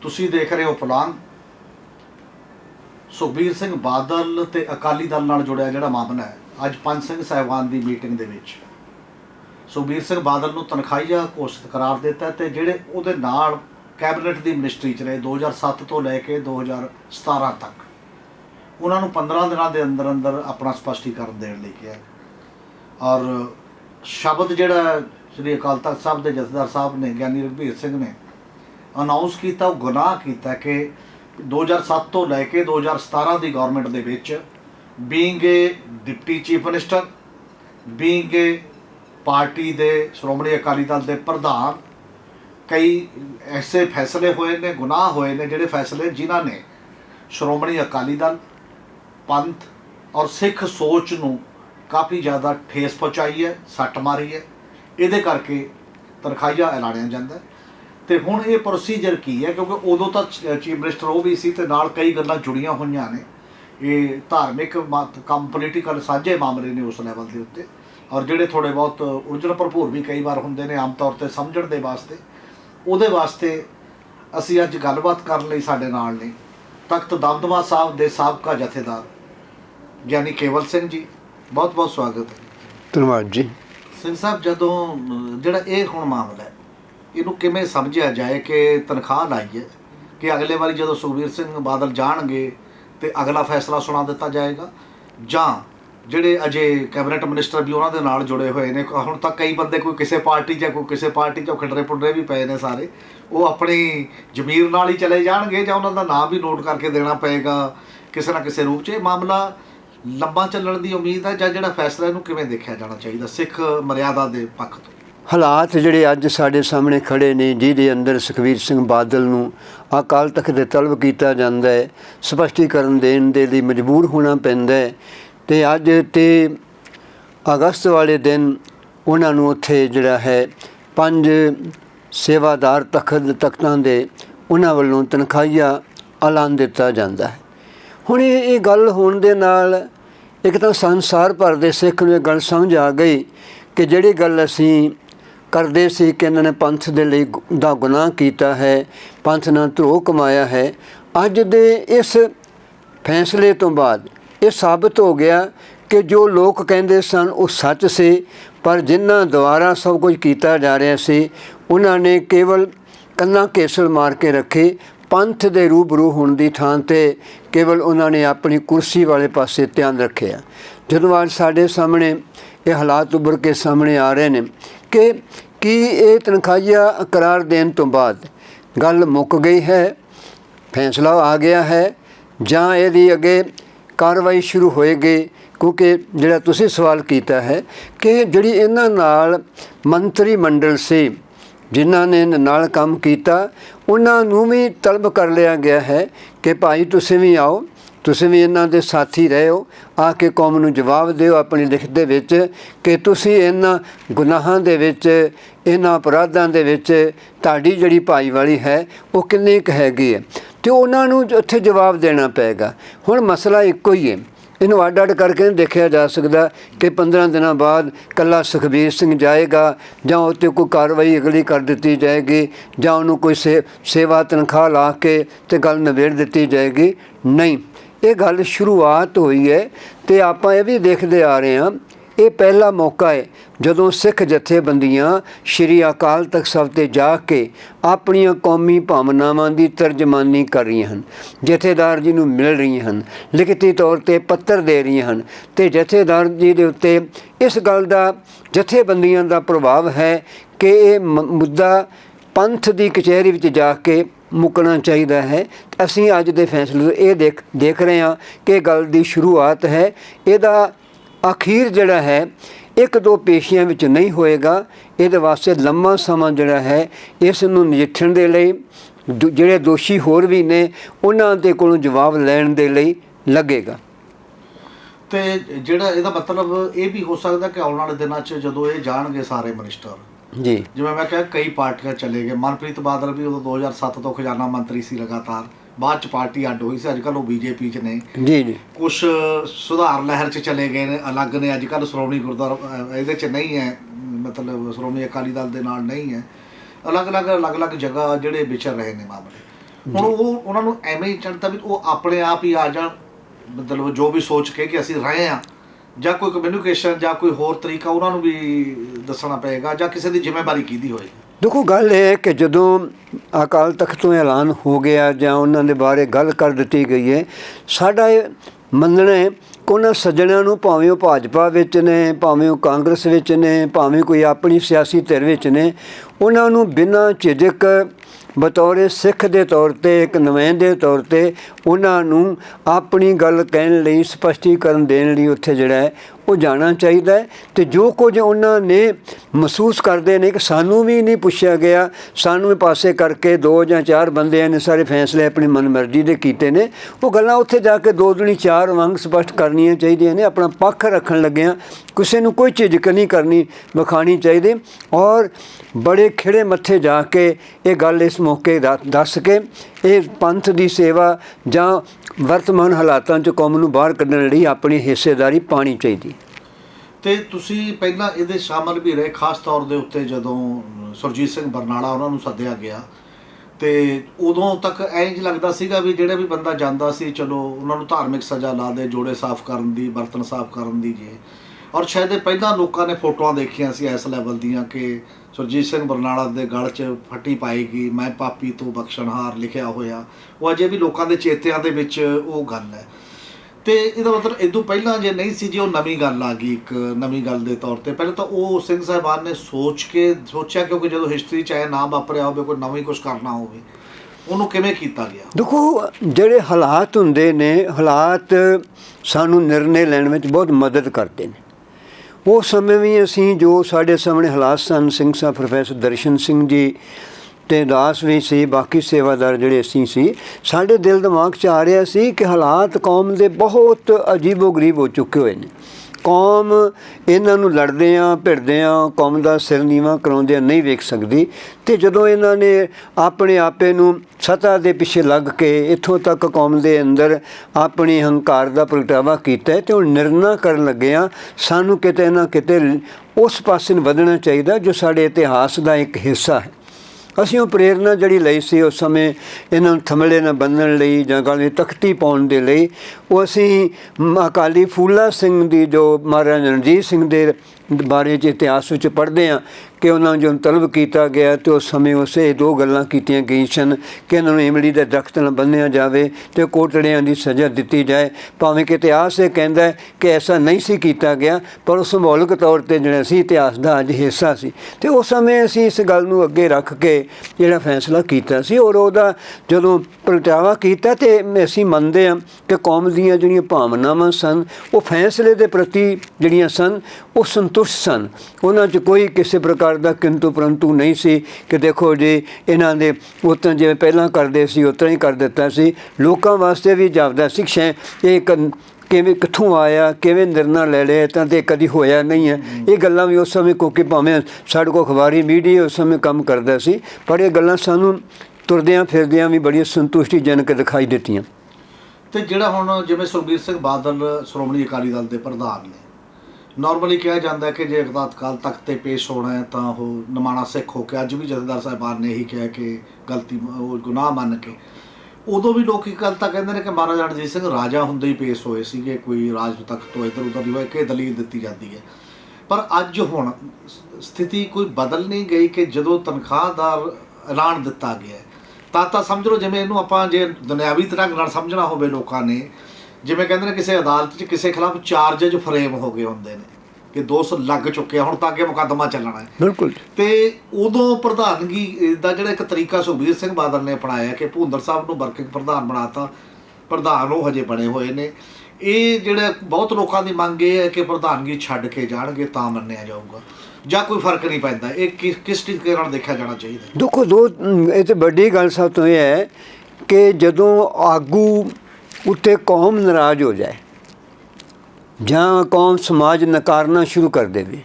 ਤੁਸੀਂ ਦੇਖ ਰਹੇ ਹੋ ਫਲਾਂਗ ਸੁਖਬੀਰ ਸਿੰਘ ਬਾਦਲ ਤੇ ਅਕਾਲੀ ਦਲ ਨਾਲ ਜੁੜਿਆ ਜਿਹੜਾ ਮਾਮਲਾ ਹੈ। ਅੱਜ ਪੰਜ ਸਿੰਘ ਸਾਹਿਬਾਨ ਦੀ ਮੀਟਿੰਗ ਦੇ ਵਿੱਚ। ਸੁਖਬੀਰ ਸਿੰਘ ਬਾਦਲ ਨੂੰ ਤਨਖਾਹੀਆ ਘੋਸ਼ਿਤ ਕਰਾਰ ਦਿੱਤਾ ਤੇ ਜਿਹੜੇ ਉਹਦੇ ਨਾਲ ਕੈਬਨਿਟ ਦੀ ਮਿਨਿਸਟਰੀ ਚ ਰਹੇ 2007 ਤੋਂ ਲੈ ਕੇ 2017 ਤੱਕ। ਉਹਨਾਂ ਨੂੰ 15 ਦਿਨਾਂ ਦੇ ਅੰਦਰ ਅੰਦਰ ਆਪਣਾ ਸਪਸ਼ਟੀਕਰਨ ਦੇਣ ਲਈ ਕਿਹਾ। ਔਰ ਸ਼ਬਦ ਜਿਹੜਾ ਸ੍ਰੀ ਅਕਾਲ ਤਖਤ ਸਾਹਿਬ ਦੇ ਜਥੇਦਾਰ ਸਾਹਿਬ ਨੇ, ਗਿਆਨੀ ਰਘਬੀਰ ਸਿੰਘ ਨੇ ਅਨਾਉਂਸ ਕੀਤਾ, ਉਹ ਗੁਨਾਹ ਕੀਤਾ ਕਿ 2007 ਤੋਂ ਲੈ ਕੇ 2017 ਦੀ ਗਵਰਨਮੈਂਟ ਦੇ ਵਿੱਚ being a deputy chief minister being a party ਦੇ ਸ਼੍ਰੋਮਣੀ ਅਕਾਲੀ ਦਲ ਦੇ ਪ੍ਰਧਾਨ, ਕਈ ਐਸੇ ਫੈਸਲੇ ਹੋਏ ਨੇ, ਗੁਨਾਹ ਹੋਏ ਨੇ ਜਿਹੜੇ ਫੈਸਲੇ ਜਿਨ੍ਹਾਂ ਨੇ ਸ਼੍ਰੋਮਣੀ ਅਕਾਲੀ ਦਲ, ਪੰਥ ਔਰ ਸਿੱਖ ਸੋਚ ਨੂੰ ਕਾਫੀ ਜ਼ਿਆਦਾ ਠੇਸ ਪਹੁੰਚਾਈ ਹੈ, ਸੱਟ ਮਾਰੀ ਹੈ ਇਹਦੇ ਕਰਕੇ ਤਨਖਾਹੀਆ ਐਲਾਨਿਆ ਜਾਂਦਾ ਹੈ। ਤੇ ਹੁਣ ਇਹ ਪ੍ਰੋਸੀਜਰ ਕੀ ਹੈ? ਕਿਉਂਕਿ ਉਦੋਂ ਤਾਂ ਚੀਫ ਮਿਨਿਸਟਰ ਉਹ ਵੀ ਸੀ ਤੇ ਨਾਲ ਕਈ ਗੱਲਾਂ ਜੁੜੀਆਂ ਹੋਈਆਂ ਨੇ। ਇਹ ਧਾਰਮਿਕ ਕੰਮ ਪੋਲੀਟੀਕਲ ਸਾਂਝੇ ਮਾਮਲੇ ਨੇ ਉਸ ਲੈਵਲ ਦੇ ਉੱਤੇ। ਔਰ ਜਿਹੜੇ ਥੋੜੇ ਬਹੁਤ ਉਲਝਣ ਭਰਪੂਰ ਵੀ ਕਈ ਵਾਰ ਹੁੰਦੇ ਨੇ ਆਮ ਤੌਰ ਤੇ ਸਮਝਣ ਦੇ ਵਾਸਤੇ। ਉਹਦੇ ਵਾਸਤੇ ਅਸੀਂ ਅੱਜ ਗੱਲਬਾਤ ਕਰਨ ਲਈ ਸਾਡੇ ਨਾਲ ਨੇ ਤਖਤ ਦਮਦਮਾ ਸਾਹਿਬ ਦੇ ਸਾਬਕਾ ਜਥੇਦਾਰ ਗਿਆਨੀ ਕੇਵਲ ਸਿੰਘ ਜੀ। ਬਹੁਤ ਬਹੁਤ ਸਵਾਗਤ ਹੈ। ਧੰਨਵਾਦ ਜੀ। ਸਿੰਘ ਸਾਹਿਬ ਜਦੋਂ ਜਿਹੜਾ ਇਹ ਹੁਣ ਮਾਮਲਾ ਹੈ ਇਹਨੂੰ ਕਿਵੇਂ ਸਮਝਿਆ ਜਾਏ ਕਿ ਤਨਖਾਹ ਲਾਈ ਹੈ ਕਿ ਅਗਲੇ ਵਾਰੀ ਜਦੋਂ ਸੁਖਬੀਰ ਸਿੰਘ ਬਾਦਲ ਜਾਣਗੇ ਤੇ ਅਗਲਾ ਫੈਸਲਾ ਸੁਣਾ ਦਿੱਤਾ ਜਾਏਗਾ? ਜਾਂ ਜਿਹੜੇ ਅਜੇ ਕੈਬਨਿਟ ਮਿਨਿਸਟਰ ਵੀ ਉਹਨਾਂ ਦੇ ਨਾਲ ਜੁੜੇ ਹੋਏ ਨੇ, ਹੁਣ ਤੱਕ ਕਈ ਬੰਦੇ ਕੋਈ ਕਿਸੇ ਪਾਰਟੀ 'ਚ ਕੋਈ ਕਿਸੇ ਪਾਰਟੀ 'ਚੋਂ ਖਿਡਰੇ ਪੁੱਡਰੇ ਵੀ ਪਏ ਨੇ ਸਾਰੇ, ਉਹ ਆਪਣੀ ਜ਼ਮੀਰ ਨਾਲ ਹੀ ਚਲੇ ਜਾਣਗੇ ਜਾਂ ਉਹਨਾਂ ਦਾ ਨਾਮ ਵੀ ਨੋਟ ਕਰਕੇ ਦੇਣਾ ਪਏਗਾ? ਕਿਸੇ ਨਾ ਕਿਸੇ ਰੂਪ 'ਚ ਇਹ ਮਾਮਲਾ ਲੰਬਾ ਚੱਲਣ ਦੀ ਉਮੀਦ ਹੈ ਜਾਂ ਜਿਹੜਾ ਫੈਸਲਾ ਇਹਨੂੰ ਕਿਵੇਂ ਦੇਖਿਆ ਜਾਣਾ ਚਾਹੀਦਾ ਸਿੱਖ ਮਰਿਆਦਾ ਦੇ ਪੱਖ ਤੋਂ? ਹਾਲਾਤ ਜਿਹੜੇ ਅੱਜ ਸਾਡੇ ਸਾਹਮਣੇ ਖੜੇ ਨੇ, ਜਿਹਦੇ ਅੰਦਰ ਸੁਖਵੀਰ ਸਿੰਘ ਬਾਦਲ ਨੂੰ ਅਕਾਲ ਤਖਤ ਦੇ ਤਲਬ ਕੀਤਾ ਜਾਂਦਾ ਹੈ, ਸਪਸ਼ਟੀਕਰਨ ਦੇਣ ਦੇ ਲਈ ਮਜਬੂਰ ਹੋਣਾ ਪੈਂਦਾ ਹੈ ਤੇ ਅੱਜ ਤੇ ਅਗਸਤ ਵਾਲੇ ਦਿਨ ਉਹਨਾਂ ਨੂੰ ਉੱਥੇ ਜਿਹੜਾ ਹੈ ਪੰਜ ਸੇਵਾਦਾਰ ਤਖਤ ਤਖਤਾਂ ਦੇ ਉਹਨਾਂ ਵੱਲੋਂ ਤਨਖਾਹੀਆ ਐਲਾਨ ਦਿੱਤਾ ਜਾਂਦਾ ਹੈ। ਹੁਣ ਇਹ ਇਹ ਗੱਲ ਹੋਣ ਦੇ ਨਾਲ ਇੱਕ ਤਾਂ ਸੰਸਾਰ ਭਰ ਦੇ ਸਿੱਖ ਨੂੰ ਇਹ ਗੱਲ ਸਮਝ ਆ ਗਈ ਕਿ ਜਿਹੜੀ ਗੱਲ ਅਸੀਂ ਕਰਦੇ ਸੀ ਕਿ ਇਹਨਾਂ ਨੇ ਪੰਥ ਦੇ ਲਈ ਗੁ- ਦਾ ਗੁਨਾਹ ਕੀਤਾ ਹੈ, ਪੰਥ ਨਾਲ ਧਰੋਹ ਕਮਾਇਆ ਹੈ। ਅੱਜ ਦੇ ਇਸ ਫੈਸਲੇ ਤੋਂ ਬਾਅਦ ਇਹ ਸਾਬਤ ਹੋ ਗਿਆ ਕਿ ਜੋ ਲੋਕ ਕਹਿੰਦੇ ਸਨ ਉਹ ਸੱਚ ਸੀ, ਪਰ ਜਿਨ੍ਹਾਂ ਦੁਆਰਾ ਸਭ ਕੁਝ ਕੀਤਾ ਜਾ ਰਿਹਾ ਸੀ, ਉਹਨਾਂ ਨੇ ਕੇਵਲ ਕੰਨਾਂ ਕੇਸਲ ਮਾਰ ਕੇ ਰੱਖੇ, ਪੰਥ ਦੇ ਰੂਬਰੂ ਹੋਣ ਦੀ ਥਾਂ ਤੇ ਕੇਵਲ ਉਹਨਾਂ ਨੇ ਆਪਣੀ ਕੁਰਸੀ ਵਾਲੇ ਪਾਸੇ ਧਿਆਨ ਰੱਖਿਆ। ਜਦੋਂ ਅੱਜ ਸਾਡੇ ਸਾਹਮਣੇ ਇਹ ਹਾਲਾਤ ਉੱਭਰ ਕੇ ਸਾਹਮਣੇ ਆ ਰਹੇ ਨੇ ਕਿ ਕੀ ਇਹ ਤਨਖਾਹੀਆ ਕਰਾਰ ਦੇਣ ਤੋਂ ਬਾਅਦ ਗੱਲ ਮੁੱਕ ਗਈ ਹੈ, ਫੈਸਲਾ ਆ ਗਿਆ ਹੈ ਜਾਂ ਇਹਦੀ ਅੱਗੇ ਕਾਰਵਾਈ ਸ਼ੁਰੂ ਹੋਏਗੀ? ਕਿਉਂਕਿ ਜਿਹੜਾ ਤੁਸੀਂ ਸਵਾਲ ਕੀਤਾ ਹੈ ਕਿ ਜਿਹੜੀ ਇਹਨਾਂ ਨਾਲ ਮੰਤਰੀ ਮੰਡਲ ਸੀ, ਜਿਨ੍ਹਾਂ ਨੇ ਇਹਨਾਂ ਨਾਲ ਕੰਮ ਕੀਤਾ, ਉਹਨਾਂ ਨੂੰ ਵੀ ਤਲਬ ਕਰ ਲਿਆ ਗਿਆ ਹੈ ਕਿ ਭਾਈ ਤੁਸੀਂ ਵੀ ਆਓ ਤੁਸੀਂ ਵੀ ਇਹਨਾਂ ਦੇ ਸਾਥੀ ਰਹੇ ਹੋ ਆ ਕੇ ਕੌਮ ਨੂੰ ਜਵਾਬ ਦਿਓ ਆਪਣੀ ਲਿਖਤ ਦੇ ਵਿੱਚ ਕਿ ਤੁਸੀਂ ਇਹਨਾਂ ਗੁਨਾਹਾਂ ਦੇ ਵਿੱਚ, ਇਹਨਾਂ ਅਪਰਾਧਾਂ ਦੇ ਵਿੱਚ ਤੁਹਾਡੀ ਜਿਹੜੀ ਭਾਈਵਾਲੀ ਹੈ, ਉਹ ਕਿੰਨੀ ਕੁ ਹੈਗੀ ਹੈ। ਤੇ ਉਹਨਾਂ ਨੂੰ ਉੱਥੇ ਜਵਾਬ ਦੇਣਾ ਪਏਗਾ। ਹੁਣ ਮਸਲਾ ਇੱਕੋ ਹੀ ਹੈ। ਇਹਨੂੰ ਅੱਡ ਅੱਡ ਕਰਕੇ ਨਹੀਂ ਦੇਖਿਆ ਜਾ ਸਕਦਾ ਕਿ 15 ਦਿਨਾਂ ਬਾਅਦ ਕੱਲਾ ਸੁਖਬੀਰ ਸਿੰਘ ਜਾਏਗਾ ਜਾਂ ਉਹ 'ਤੇ ਕੋਈ ਕਾਰਵਾਈ ਅਗਲੀ ਕਰ ਦਿੱਤੀ ਜਾਏਗੀ ਜਾਂ ਉਹਨੂੰ ਕੋਈ ਸੇ ਸੇਵਾ ਤਨਖਾਹ ਲਾ ਕੇ ਤੇ ਗੱਲ ਨਿਬੇੜ ਦਿੱਤੀ ਜਾਏਗੀ। ਨਹੀਂ। ਇਹ ਗੱਲ ਸ਼ੁਰੂਆਤ ਹੋਈ ਹੈ ਤੇ ਆਪਾਂ ਇਹ ਵੀ ਦੇਖਦੇ ਆ ਰਹੇ ਹਾਂ। ਇਹ ਪਹਿਲਾ ਮੌਕਾ ਹੈ ਜਦੋਂ ਸਿੱਖ ਜਥੇਬੰਦੀਆਂ ਸ਼੍ਰੀ ਅਕਾਲ ਤਖਤ ਸਾਹਿਬ ਤੇ ਜਾ ਕੇ ਆਪਣੀਆਂ ਕੌਮੀ ਭਾਵਨਾਵਾਂ ਦੀ ਤਰਜਮਾਨੀ ਕਰ ਰਹੀਆਂ ਹਨ, ਜਥੇਦਾਰ ਜੀ ਨੂੰ ਮਿਲ ਰਹੀਆਂ ਹਨ, ਲਿਖਤੀ ਤੌਰ ਤੇ ਪੱਤਰ ਦੇ ਰਹੀਆਂ ਹਨ ਤੇ ਜਥੇਦਾਰ ਜੀ ਦੇ ਉੱਤੇ ਇਸ ਗੱਲ ਦਾ ਜਥੇਬੰਦੀਆਂ ਦਾ ਪ੍ਰਭਾਵ ਹੈ ਕਿ ਇਹ ਮ- ਮੁੱਦਾ ਪੰਥ ਦੀ ਕਚਹਿਰੀ ਵਿੱਚ ਜਾ ਕੇ ਮੁੱਕਣਾ ਚਾਹੀਦਾ ਹੈ। ਅਸੀਂ ਅੱਜ ਦੇ ਫੈਸਲੇ ਤੋਂ ਇਹ ਦੇਖ ਦੇਖ ਰਹੇ ਹਾਂ ਕਿ ਇਹ ਗੱਲ ਦੀ ਸ਼ੁਰੂਆਤ ਹੈ। ਇਹਦਾ ਅਖੀਰ ਜਿਹੜਾ ਹੈ, ਇੱਕ ਦੋ ਪੇਸ਼ੀਆਂ ਵਿੱਚ ਨਹੀਂ ਹੋਏਗਾ। ਇਹਦੇ ਵਾਸਤੇ ਲੰਮਾ ਸਮਾਂ ਜਿਹੜਾ ਹੈ, ਇਸ ਨੂੰ ਨਜਿੱਠਣ ਦੇ ਲਈ, ਦੂ- ਜਿਹੜੇ ਦੋਸ਼ੀ ਹੋਰ ਵੀ ਨੇ, ਉਹਨਾਂ ਦੇ ਕੋਲੋਂ ਜਵਾਬ ਲੈਣ ਦੇ ਲਈ ਲੱਗੇਗਾ। ਤੇ ਜਿਹੜਾ ਇਹਦਾ ਮਤਲਬ ਇਹ ਵੀ ਹੋ ਸਕਦਾ ਕਿ ਆਉਣ ਵਾਲੇ ਦਿਨਾਂ 'ਚ ਜਦੋਂ ਇਹ ਜਾਣਗੇ ਸਾਰੇ ਮਿਨਿਸਟਰ। ਜੀ। ਜਿਵੇਂ ਮੈਂ ਕਿਹਾ ਕਈ ਪਾਰਟੀਆਂ ਚਲੇ ਗਏ। ਮਨਪ੍ਰੀਤ ਬਾਦਲ ਵੀ ਉਦੋਂ 2007 ਤੋਂ ਖਜ਼ਾਨਾ ਮੰਤਰੀ ਸੀ ਲਗਾਤਾਰ। ਬਾਅਦ ਚ ਪਾਰਟੀ ਅੱਡ ਹੋਈ ਸੀ ਅੱਜ ਕੱਲ ਉਹ ਬੀਜੇਪੀ 'ਚ ਨੇ। ਜੀ ਜੀ। ਕੁਝ ਸੁਧਾਰ ਲਹਿਰ 'ਚ ਚਲੇ ਗਏ ਨੇ ਅਲੱਗ ਨੇ। ਅੱਜ ਕੱਲ ਸ਼੍ਰੋਮਣੀ ਗੁਰਦੁਆਰਾ ਇਹਦੇ 'ਚ ਨਹੀਂ ਹੈ। ਮਤਲਬ ਸ਼੍ਰੋਮਣੀ ਅਕਾਲੀ ਦਲ ਦੇ ਨਾਲ ਨਹੀਂ ਹੈ। ਅਲੱਗ-ਅਲੱਗ ਅਲੱਗ-ਅਲੱਗ ਜਗ੍ਹਾ ਜਿਹੜੇ ਵਿਚਰ ਰਹੇ ਨੇ ਮਾਮਲੇ। ਹੁਣ ਉਹ ਉਹਨਾਂ ਨੂੰ ਐਵੇਂ ਹੀ ਚੜਦਾ ਵੀ ਉਹ ਆਪਣੇ ਆਪ ਹੀ ਆ ਜਾਣ। ਮਤਲਬ ਜੋ ਵੀ ਸੋਚ ਕੇ ਕਿ ਅਸੀਂ ਰਹੇ ਆ ਜਾਂ ਕੋਈ ਕਮਿਊਨੀਕੇਸ਼ਨ ਜਾਂ ਕੋਈ ਹੋਰ ਤਰੀਕਾ ਉਹਨਾਂ ਨੂੰ ਵੀ ਦੱਸਣਾ ਪਏਗਾ ਜਾਂ ਕਿਸੇ ਦੀ ਜ਼ਿੰਮੇਵਾਰੀ ਕਿਹਦੀ ਹੋਏਗੀ? ਦੇਖੋ, ਗੱਲ ਇਹ ਹੈ ਕਿ ਜਦੋਂ ਅਕਾਲ ਤਖਤ ਤੋਂ ਐਲਾਨ ਹੋ ਗਿਆ ਜਾਂ ਉਹਨਾਂ ਦੇ ਬਾਰੇ ਗੱਲ ਕਰ ਦਿੱਤੀ ਗਈ ਹੈ, ਸਾਡਾ ਇਹ ਮੰਨਣਾ ਹੈ ਕਿ ਉਹਨਾਂ ਸੱਜਣਾਂ ਨੂੰ ਭਾਵੇਂ ਉਹ ਭਾਜਪਾ ਵਿੱਚ ਨੇ, ਭਾਵੇਂ ਉਹ ਕਾਂਗਰਸ ਵਿੱਚ ਨੇ, ਭਾਵੇਂ ਕੋਈ ਆਪਣੀ ਸਿਆਸੀ ਧਿਰ ਵਿੱਚ ਨੇ, ਉਹਨਾਂ ਨੂੰ ਬਿਨਾਂ ਝਿਜਕ ਬਤੌਰ ਸਿੱਖ ਦੇ ਤੌਰ ਤੇ, ਇੱਕ ਨੁਮਾਇੰਦੇ ਦੇ ਤੌਰ ਤੇ ਉਹਨਾਂ ਨੂੰ ਆਪਣੀ ਗੱਲ ਕਹਿਣ ਲਈ, ਸਪਸ਼ਟੀਕਰਨ ਦੇਣ ਲਈ ਉੱਥੇ ਜਿਹੜਾ ਹੈ ਉਹ ਜਾਣਾ ਚਾਹੀਦਾ ਹੈ ਤੇ ਜੋ ਕੁਝ ਉਹਨਾਂ ਨੇ ਮਹਿਸੂਸ ਕਰਦੇ ਨੇ ਕਿ ਸਾਨੂੰ ਵੀ ਨਹੀਂ ਪੁੱਛਿਆ ਗਿਆ, ਸਾਨੂੰ ਪਾਸੇ ਕਰਕੇ ਦੋ ਜਾਂ ਚਾਰ ਬੰਦਿਆਂ ਨੇ ਸਾਰੇ ਫੈਸਲੇ ਆਪਣੀ ਮਨਮਰਜ਼ੀ ਦੇ ਕੀਤੇ ਨੇ। ਉਹ ਗੱਲਾਂ ਉੱਥੇ ਜਾ ਕੇ ਦੋ ਦੁਨੀ ਚਾਰ ਵਾਂਗ ਸਪਸ਼ਟ ਕਰਨੀਆਂ ਚਾਹੀਦੀਆਂ ਨੇ, ਆਪਣਾ ਪੱਖ ਰੱਖਣ ਲੱਗਿਆਂ ਕਿਸੇ ਨੂੰ ਕੋਈ ਝਿਜਕ ਨਹੀਂ ਕਰਨੀ ਵਿਖਾਣੀ ਚਾਹੀਦੀ ਔਰ ਬੜੇ ਖਿੜੇ ਮੱਥੇ ਜਾ ਕੇ ਇਹ ਗੱਲ ਇਸ ਮੌਕੇ ਦਾ ਦੱਸ ਕੇ ਇਹ ਪੰਥ ਦੀ ਸੇਵਾ ਜਾਂ ਵਰਤਮਾਨ ਹਾਲਾਤਾਂ 'ਚ ਕੌਮ ਨੂੰ ਬਾਹਰ ਕੱਢਣ ਲਈ ਆਪਣੀ ਹਿੱਸੇਦਾਰੀ ਪਾਣੀ ਚਾਹੀਦੀ। ਤੇ ਤੁਸੀਂ ਪਹਿਲਾਂ ਇਹਦੇ ਸ਼ਾਮਲ ਵੀ ਰਹੇ, ਖਾਸ ਤੌਰ ਦੇ ਉੱਤੇ ਜਦੋਂ ਸੁਰਜੀਤ ਸਿੰਘ ਬਰਨਾਲਾ ਉਹਨਾਂ ਨੂੰ ਸੱਦਿਆ ਗਿਆ। ਤੇ ਉਦੋਂ ਤੱਕ ਐਂ ਲੱਗਦਾ ਸੀਗਾ ਵੀ ਜਿਹੜਾ ਵੀ ਬੰਦਾ ਜਾਂਦਾ ਸੀ, ਚਲੋ ਉਹਨਾਂ ਨੂੰ ਧਾਰਮਿਕ ਸਜ਼ਾ ਲਾ ਦੇ, ਜੋੜੇ ਸਾਫ਼ ਕਰਨ ਦੀ, ਬਰਤਨ ਸਾਫ਼ ਕਰਨ ਦੀ ਜੇ। ਔਰ ਸ਼ਾਇਦ ਇਹ ਪਹਿਲਾਂ ਲੋਕਾਂ ਨੇ ਫੋਟੋਆਂ ਦੇਖੀਆਂ ਸੀ ਇਸ ਲੈਵਲ ਦੀਆਂ ਕਿ ਸੁਰਜੀਤ ਸਿੰਘ ਬਰਨਾਲਾ ਦੇ ਗਲ 'ਚ ਫੱਟੀ ਪਾਏਗੀ, ਮੈਂ ਪਾਪੀ ਤੋਂ ਬਖਸ਼ਣਹਾਰ ਲਿਖਿਆ ਹੋਇਆ। ਉਹ ਅਜੇ ਵੀ ਲੋਕਾਂ ਦੇ ਚੇਤਿਆਂ ਦੇ ਵਿੱਚ ਉਹ ਗੱਲ ਹੈ। ਤੇ ਇਹਦਾ ਮਤਲਬ ਇਦੋਂ ਪਹਿਲਾਂ ਜੇ ਨਹੀਂ ਸੀ ਜੀ, ਉਹ ਨਵੀਂ ਗੱਲ ਆ ਗਈ ਇੱਕ ਨਵੀਂ ਗੱਲ ਦੇ ਤੌਰ ਤੇ। ਪਹਿਲਾਂ ਤਾਂ ਉਹ ਸਿੰਘ ਸਾਹਿਬਾਨ ਨੇ ਸੋਚ ਕੇ ਸੋਚਿਆ ਕਿਉਂਕਿ ਜਦੋਂ ਹਿਸਟਰੀ ਚ ਆਇਆ ਨਾ ਵਾਪਰਿਆ ਹੋਵੇ, ਕੋਈ ਨਵੀਂ ਕੁਝ ਕਰਨਾ ਹੋਵੇ, ਉਹਨੂੰ ਕਿਵੇਂ ਕੀਤਾ ਗਿਆ? ਦੇਖੋ, ਜਿਹੜੇ ਹਾਲਾਤ ਹੁੰਦੇ ਨੇ, ਹਾਲਾਤ ਸਾਨੂੰ ਨਿਰਣੇ ਲੈਣ ਵਿੱਚ ਬਹੁਤ ਮਦਦ ਕਰਦੇ ਨੇ। ਉਸ ਸਮੇਂ ਵੀ ਅਸੀਂ ਜੋ ਸਾਡੇ ਸਾਹਮਣੇ ਹਾਲਾਤ ਸਨ, ਸਿੰਘ ਸਾਹਿਬ ਪ੍ਰੋਫੈਸਰ ਦਰਸ਼ਨ ਸਿੰਘ ਜੀ ਤੇ ਦਾਸ ਵੀ ਸੀ, ਬਾਕੀ ਸੇਵਾਦਾਰ ਜਿਹੜੇ ਅਸੀਂ ਸੀ, ਸਾਡੇ ਦਿਲ ਦਿਮਾਗ 'ਚ ਆ ਰਿਹਾ ਸੀ ਕਿ ਹਾਲਾਤ ਕੌਮ ਦੇ ਬਹੁਤ ਅਜੀਬੋ-ਗਰੀਬ ਹੋ ਚੁੱਕੇ ਹੋਏ ਨੇ। ਕੌਮ ਇਹਨਾਂ ਨੂੰ ਲੜਦੇ ਆ, ਭਿੜਦੇ ਆ, ਕੌਮ ਦਾ ਸਿਰ ਨੀਵਾਂ ਕਰਾਉਂਦੇ ਨਹੀਂ ਵੇਖ ਸਕਦੀ। ਤੇ ਜਦੋਂ ਇਹਨਾਂ ਨੇ ਆਪਣੇ ਆਪੇ ਨੂੰ ਸਤਾ ਦੇ ਪਿੱਛੇ ਲੱਗ ਕੇ ਇੱਥੋਂ ਤੱਕ ਕੌਮ ਦੇ ਅੰਦਰ ਆਪਣੇ ਹੰਕਾਰ ਦਾ ਪ੍ਰਗਟਾਵਾ ਕੀਤਾ ਹੈ ਤੇ ਹੁਣ ਨਿਰਣਾ ਕਰਨ ਲੱਗੇ ਆ, ਸਾਨੂੰ ਕਿਤੇ ਨਾ ਕਿਤੇ ਉਸ ਪਾਸੇ ਨੂੰ ਵਧਣਾ ਚਾਹੀਦਾ, ਜੋ ਸਾਡੇ ਇਤਿਹਾਸ ਦਾ ਇੱਕ ਹਿੱਸਾ ਹੈ। ਅਸੀਂ ਉਹ ਪ੍ਰੇਰਨਾ ਜਿਹੜੀ ਲਈ ਸੀ ਉਸ ਸਮੇਂ ਇਹਨਾਂ ਨੂੰ ਥੰਮਲੇ ਨਾਲ ਬੰਨਣ ਲਈ ਜਾਂ ਗੱਲ ਵਿੱਚ ਤਖਤੀ ਪਾਉਣ ਦੇ ਲਈ, ਉਹ ਅਸੀਂ ਅਕਾਲੀ ਫੂਲਾ ਸਿੰਘ ਦੀ ਜੋ ਮਹਾਰਾਜਾ ਰਣਜੀਤ ਸਿੰਘ ਦੇ ਬਾਰੇ ਚ ਇਤਿਹਾਸ ਵਿੱਚ ਪੜ੍ਹਦੇ ਹਾਂ ਕਿ ਉਹਨਾਂ ਨੂੰ ਜਦੋਂ ਤਲਬ ਕੀਤਾ ਗਿਆ ਤੇ ਉਸ ਸਮੇਂ ਉਸੇ ਦੋ ਗੱਲਾਂ ਕੀਤੀਆਂ ਗਈਆਂ ਸਨ ਕਿ ਇਹਨਾਂ ਨੂੰ ਇਮਲੀ ਦੇ ਦਰਖਤ ਨਾਲ ਬੰਨਿਆ ਜਾਵੇ ਤੇ ਕੋਟੜਿਆਂ ਦੀ ਸਜ਼ਾ ਦਿੱਤੀ ਜਾਏ। ਭਾਵੇਂ ਕਿ ਇਤਿਹਾਸ ਇਹ ਕਹਿੰਦਾ ਹੈ ਕਿ ਐਸਾ ਨਹੀਂ ਸੀ ਕੀਤਾ ਗਿਆ, ਪਰ ਉਹ ਸੰਭਾਵਿਕ ਤੌਰ ਤੇ ਜਿਹੜਾ ਸੀ ਇਤਿਹਾਸ ਦਾ ਅੱਜ ਹਿੱਸਾ ਸੀ। ਤੇ ਉਸ ਸਮੇਂ ਅਸੀਂ ਇਸ ਗੱਲ ਨੂੰ ਅੱਗੇ ਰੱਖ ਕੇ ਜਿਹੜਾ ਫੈਸਲਾ ਕੀਤਾ ਸੀ, ਔਰ ਉਹਦਾ ਜਦੋਂ ਪ੍ਰਗਟਾਵਾ ਕੀਤਾ ਤੇ ਅਸੀਂ ਮੰਨਦੇ ਹਾਂ ਕਿ ਕੌਮ ਦੀਆਂ ਜਿਹੜੀਆਂ ਭਾਵਨਾਵਾਂ ਸਨ, ਉਹ ਫੈਸਲੇ ਦੇ ਪ੍ਰਤੀ ਜਿਹੜੀਆਂ ਸਨ, ਉਹ ਸੰਤੁਸ਼ਟ ਸਨ। ਉਹਨਾਂ 'ਚ ਕੋਈ ਕਿਸੇ ਪ੍ਰਕਾਰ ਦਾ ਕਿੰਤੂ ਪਰੰਤੂ ਨਹੀਂ ਸੀ ਕਿ ਦੇਖੋ ਜੀ ਇਹਨਾਂ ਦੇ ਉਤਾਂ ਜਿਵੇਂ ਪਹਿਲਾਂ ਕਰਦੇ ਸੀ ਉਤਾਂ ਹੀ ਕਰ ਦਿੱਤਾ ਸੀ। ਲੋਕਾਂ ਵਾਸਤੇ ਵੀ ਜਾਪਦਾ ਸਿੱਖਿਆ ਹੈ, ਇਹ ਕਿਵੇਂ ਕਿੱਥੋਂ ਆਇਆ ਕਿਵੇਂ ਨਿਰਣਾ ਲੈ ਲਿਆ ਤਾਂ ਤੇ ਕਦੀ ਹੋਇਆ ਨਹੀਂ ਹੈ। ਇਹ ਗੱਲਾਂ ਵੀ ਉਸ ਸਮੇਂ ਕਿਉਂਕਿ ਭਾਵੇਂ ਸਾਡੇ ਕੋਲ ਅਖਬਾਰੀ ਮੀਡੀਆ ਉਸ ਸਮੇਂ ਕੰਮ ਕਰਦਾ ਸੀ ਪਰ ਇਹ ਗੱਲਾਂ ਸਾਨੂੰ ਤੁਰਦਿਆਂ ਫਿਰਦਿਆਂ ਵੀ ਬੜੀਆਂ ਸੰਤੁਸ਼ਟੀਜਨਕ ਦਿਖਾਈ ਦਿੱਤੀਆਂ। ਤੇ ਜਿਹੜਾ ਹੁਣ ਜਿਵੇਂ ਸੁਖਬੀਰ ਸਿੰਘ ਬਾਦਲ ਸ਼੍ਰੋਮਣੀ ਅਕਾਲੀ ਦਲ ਦੇ ਪ੍ਰਧਾਨ ਨੇ ਨਾਰਮਲੀ ਕਿਹਾ ਜਾਂਦਾ ਕਿ ਜੇ ਅਕਾਲ ਕਾਲ ਤਖਤ ਤੇ ਪੇਸ਼ ਹੋਣਾ ਹੈ ਤਾਂ ਉਹ ਨਮਾਣਾ ਸਿੱਖ ਹੋ ਕੇ, ਅੱਜ ਵੀ ਜਥੇਦਾਰ ਸਾਹਿਬਾਨ ਨੇ ਇਹੀ ਕਿਹਾ ਕਿ ਗਲਤੀ ਉਹ ਗੁਨਾਹ ਮੰਨ ਕੇ। ਉਦੋਂ ਵੀ ਲੋਕ ਇੱਕ ਗੱਲ ਤਾਂ ਕਹਿੰਦੇ ਨੇ ਕਿ ਮਹਾਰਾਜਾ ਰਣਜੀਤ ਸਿੰਘ ਰਾਜਾ ਹੁੰਦੇ ਹੀ ਪੇਸ਼ ਹੋਏ ਸੀਗੇ, ਕੋਈ ਰਾਜ ਤਖਤ ਤੋਂ ਇੱਧਰ ਉੱਧਰ ਨਹੀਂ ਹੋਏ, ਕਿ ਦਲੀਲ ਦਿੱਤੀ ਜਾਂਦੀ ਹੈ। ਪਰ ਅੱਜ ਹੁਣ ਸਥਿਤੀ ਕੋਈ ਬਦਲ ਨਹੀਂ ਗਈ ਕਿ ਜਦੋਂ ਤਨਖਾਹ ਦਾ ਐਲਾਨ ਦਿੱਤਾ ਗਿਆ ਤਾਂ ਤਾਂ ਸਮਝ ਲਓ ਜਿਵੇਂ ਇਹਨੂੰ ਆਪਾਂ ਜੇ ਦੁਨਿਆਵੀ ਤਰ੍ਹਾਂ ਨਾਲ ਸਮਝਣਾ ਹੋਵੇ ਲੋਕਾਂ ਨੇ ਜਿਵੇਂ ਕਹਿੰਦੇ ਨੇ ਕਿਸੇ ਅਦਾਲਤ 'ਚ ਕਿਸੇ ਖਿਲਾਫ ਚਾਰਜਜ ਫਰੇਮ ਹੋ ਗਏ ਹੁੰਦੇ ਨੇ ਕਿ ਦੋਸ਼ ਲੱਗ ਚੁੱਕਿਆ ਹੁਣ ਤਾਂ ਅੱਗੇ ਮੁਕੱਦਮਾ ਚੱਲਣਾ ਹੈ। ਬਿਲਕੁਲ। ਤੇ ਉਦੋਂ ਪ੍ਰਧਾਨਗੀ ਦਾ ਜਿਹੜਾ ਇੱਕ ਤਰੀਕਾ ਸੁਖਬੀਰ ਸਿੰਘ ਬਾਦਲ ਨੇ ਅਪਣਾਇਆ ਕਿ ਭੁੰਦਰ ਸਾਹਿਬ ਨੂੰ ਵਰਕਿੰਗ ਪ੍ਰਧਾਨ ਬਣਾਤਾ ਪ੍ਰਧਾਨ ਉਹ ਹਜੇ ਬਣੇ ਹੋਏ ਨੇ। ਇਹ ਜਿਹੜਾ ਬਹੁਤ ਲੋਕਾਂ ਦੀ ਮੰਗ ਇਹ ਹੈ ਕਿ ਪ੍ਰਧਾਨਗੀ ਛੱਡ ਕੇ ਜਾਣਗੇ ਤਾਂ ਮੰਨਿਆ ਜਾਊਗਾ। ਜਾਂ ਕੋਈ ਫ਼ਰਕ ਨਹੀਂ ਪੈਂਦਾ ਇਹ ਕਿਸ ਕਿਸ ਤਰੀਕੇ ਨਾਲ ਦੇਖਿਆ ਜਾਣਾ ਚਾਹੀਦਾ ਦੇਖੋ ਦੋ ਇਹ ਤੇ ਵੱਡੀ ਗੱਲ ਸਭ ਤੋਂ ਇਹ ਹੈ ਕਿ ਜਦੋਂ ਆਗੂ ਉੱਤੇ ਕੌਮ ਨਾਰਾਜ਼ ਹੋ ਜਾਏ ਜਾਂ ਕੌਮ ਸਮਾਜ ਨਕਾਰਨਾ ਸ਼ੁਰੂ ਕਰ ਦੇਵੇ।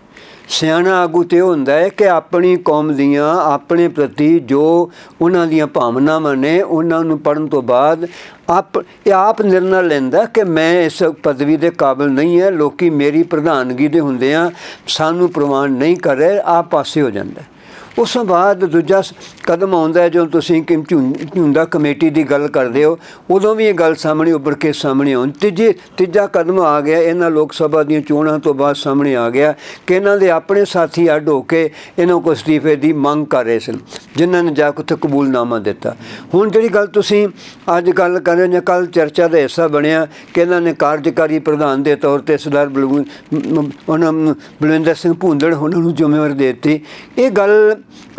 ਸਿਆਣਾ ਆਗੂ ਤੇ ਉਹ ਹੁੰਦਾ ਹੈ ਕਿ ਆਪਣੀ ਕੌਮ ਦੀਆਂ, ਆਪਣੇ ਪ੍ਰਤੀ ਜੋ ਉਹਨਾਂ ਦੀਆਂ ਭਾਵਨਾਵਾਂ ਨੇ, ਉਹਨਾਂ ਨੂੰ ਪੜਨ ਤੋਂ ਬਾਅਦ ਆਪ, ਇਹ ਆਪ ਨਿਰਣਾ ਲੈਂਦਾ ਕਿ ਮੈਂ ਇਸ ਪਦਵੀ ਦੇ ਕਾਬਿਲ ਨਹੀਂ ਹੈ, ਲੋਕੀ ਮੇਰੀ ਪ੍ਰਧਾਨਗੀ ਦੇ ਹੁੰਦੇ ਆ ਸਾਨੂੰ ਪ੍ਰਵਾਨ ਨਹੀਂ ਕਰ ਰਹੇ ਆਪ ਪਾਸੇ ਹੋ ਜਾਂਦਾ। ਉਸ ਤੋਂ ਬਾਅਦ ਦੂਜਾ ਸ- ਕਦਮ ਆਉਂਦਾ ਜਦੋਂ ਤੁਸੀਂ ਕਿ, ਝੁੰ- ਝੁੰਦਾ ਕਮੇਟੀ ਦੀ ਗੱਲ ਕਰਦੇ ਹੋ, ਉਦੋਂ ਵੀ ਇਹ ਗੱਲ ਸਾਹਮਣੇ ਉੱਭਰ ਕੇ ਸਾਹਮਣੇ ਆਉਂ ਤੀਜੇ, ਤੀਜਾ ਕਦਮ ਆ ਗਿਆ, ਇਹਨਾਂ ਲੋਕ ਸਭਾ ਦੀਆਂ ਚੋਣਾਂ ਤੋਂ ਬਾਅਦ ਸਾਹਮਣੇ ਆ ਗਿਆ ਕਿ ਇਹਨਾਂ ਦੇ ਆਪਣੇ ਸਾਥੀ ਅੱਡ ਹੋ ਕੇ ਇਹਨਾਂ ਕੋਲ ਅਸਤੀਫੇ ਦੀ ਮੰਗ ਕਰ ਰਹੇ ਸਨ, ਜਿਨ੍ਹਾਂ ਨੇ ਜਾ ਕੇ ਉੱਥੇ ਕਬੂਲਨਾਮਾ ਦਿੱਤਾ। ਹੁਣ ਜਿਹੜੀ ਗੱਲ ਤੁਸੀਂ ਅੱਜ ਗੱਲ ਕਰ ਰਹੇ ਜਾਂ ਕੱਲ ਚਰਚਾ ਦਾ ਹਿੱਸਾ ਬਣਿਆ ਕਿ ਇਹਨਾਂ ਨੇ ਕਾਰਜਕਾਰੀ ਪ੍ਰਧਾਨ ਦੇ ਤੌਰ ਤੇ ਸਰਦਾਰ ਬਲਵਿੰ- ਉਹਨਾਂ ਬਲਵਿੰਦਰ ਸਿੰਘ ਭੂੰਦੜ ਉਹਨਾਂ ਨੂੰ ਜ਼ਿੰਮੇਵਾਰੀ ਦੇ ਦਿੱਤੀ, ਇਹ ਗੱਲ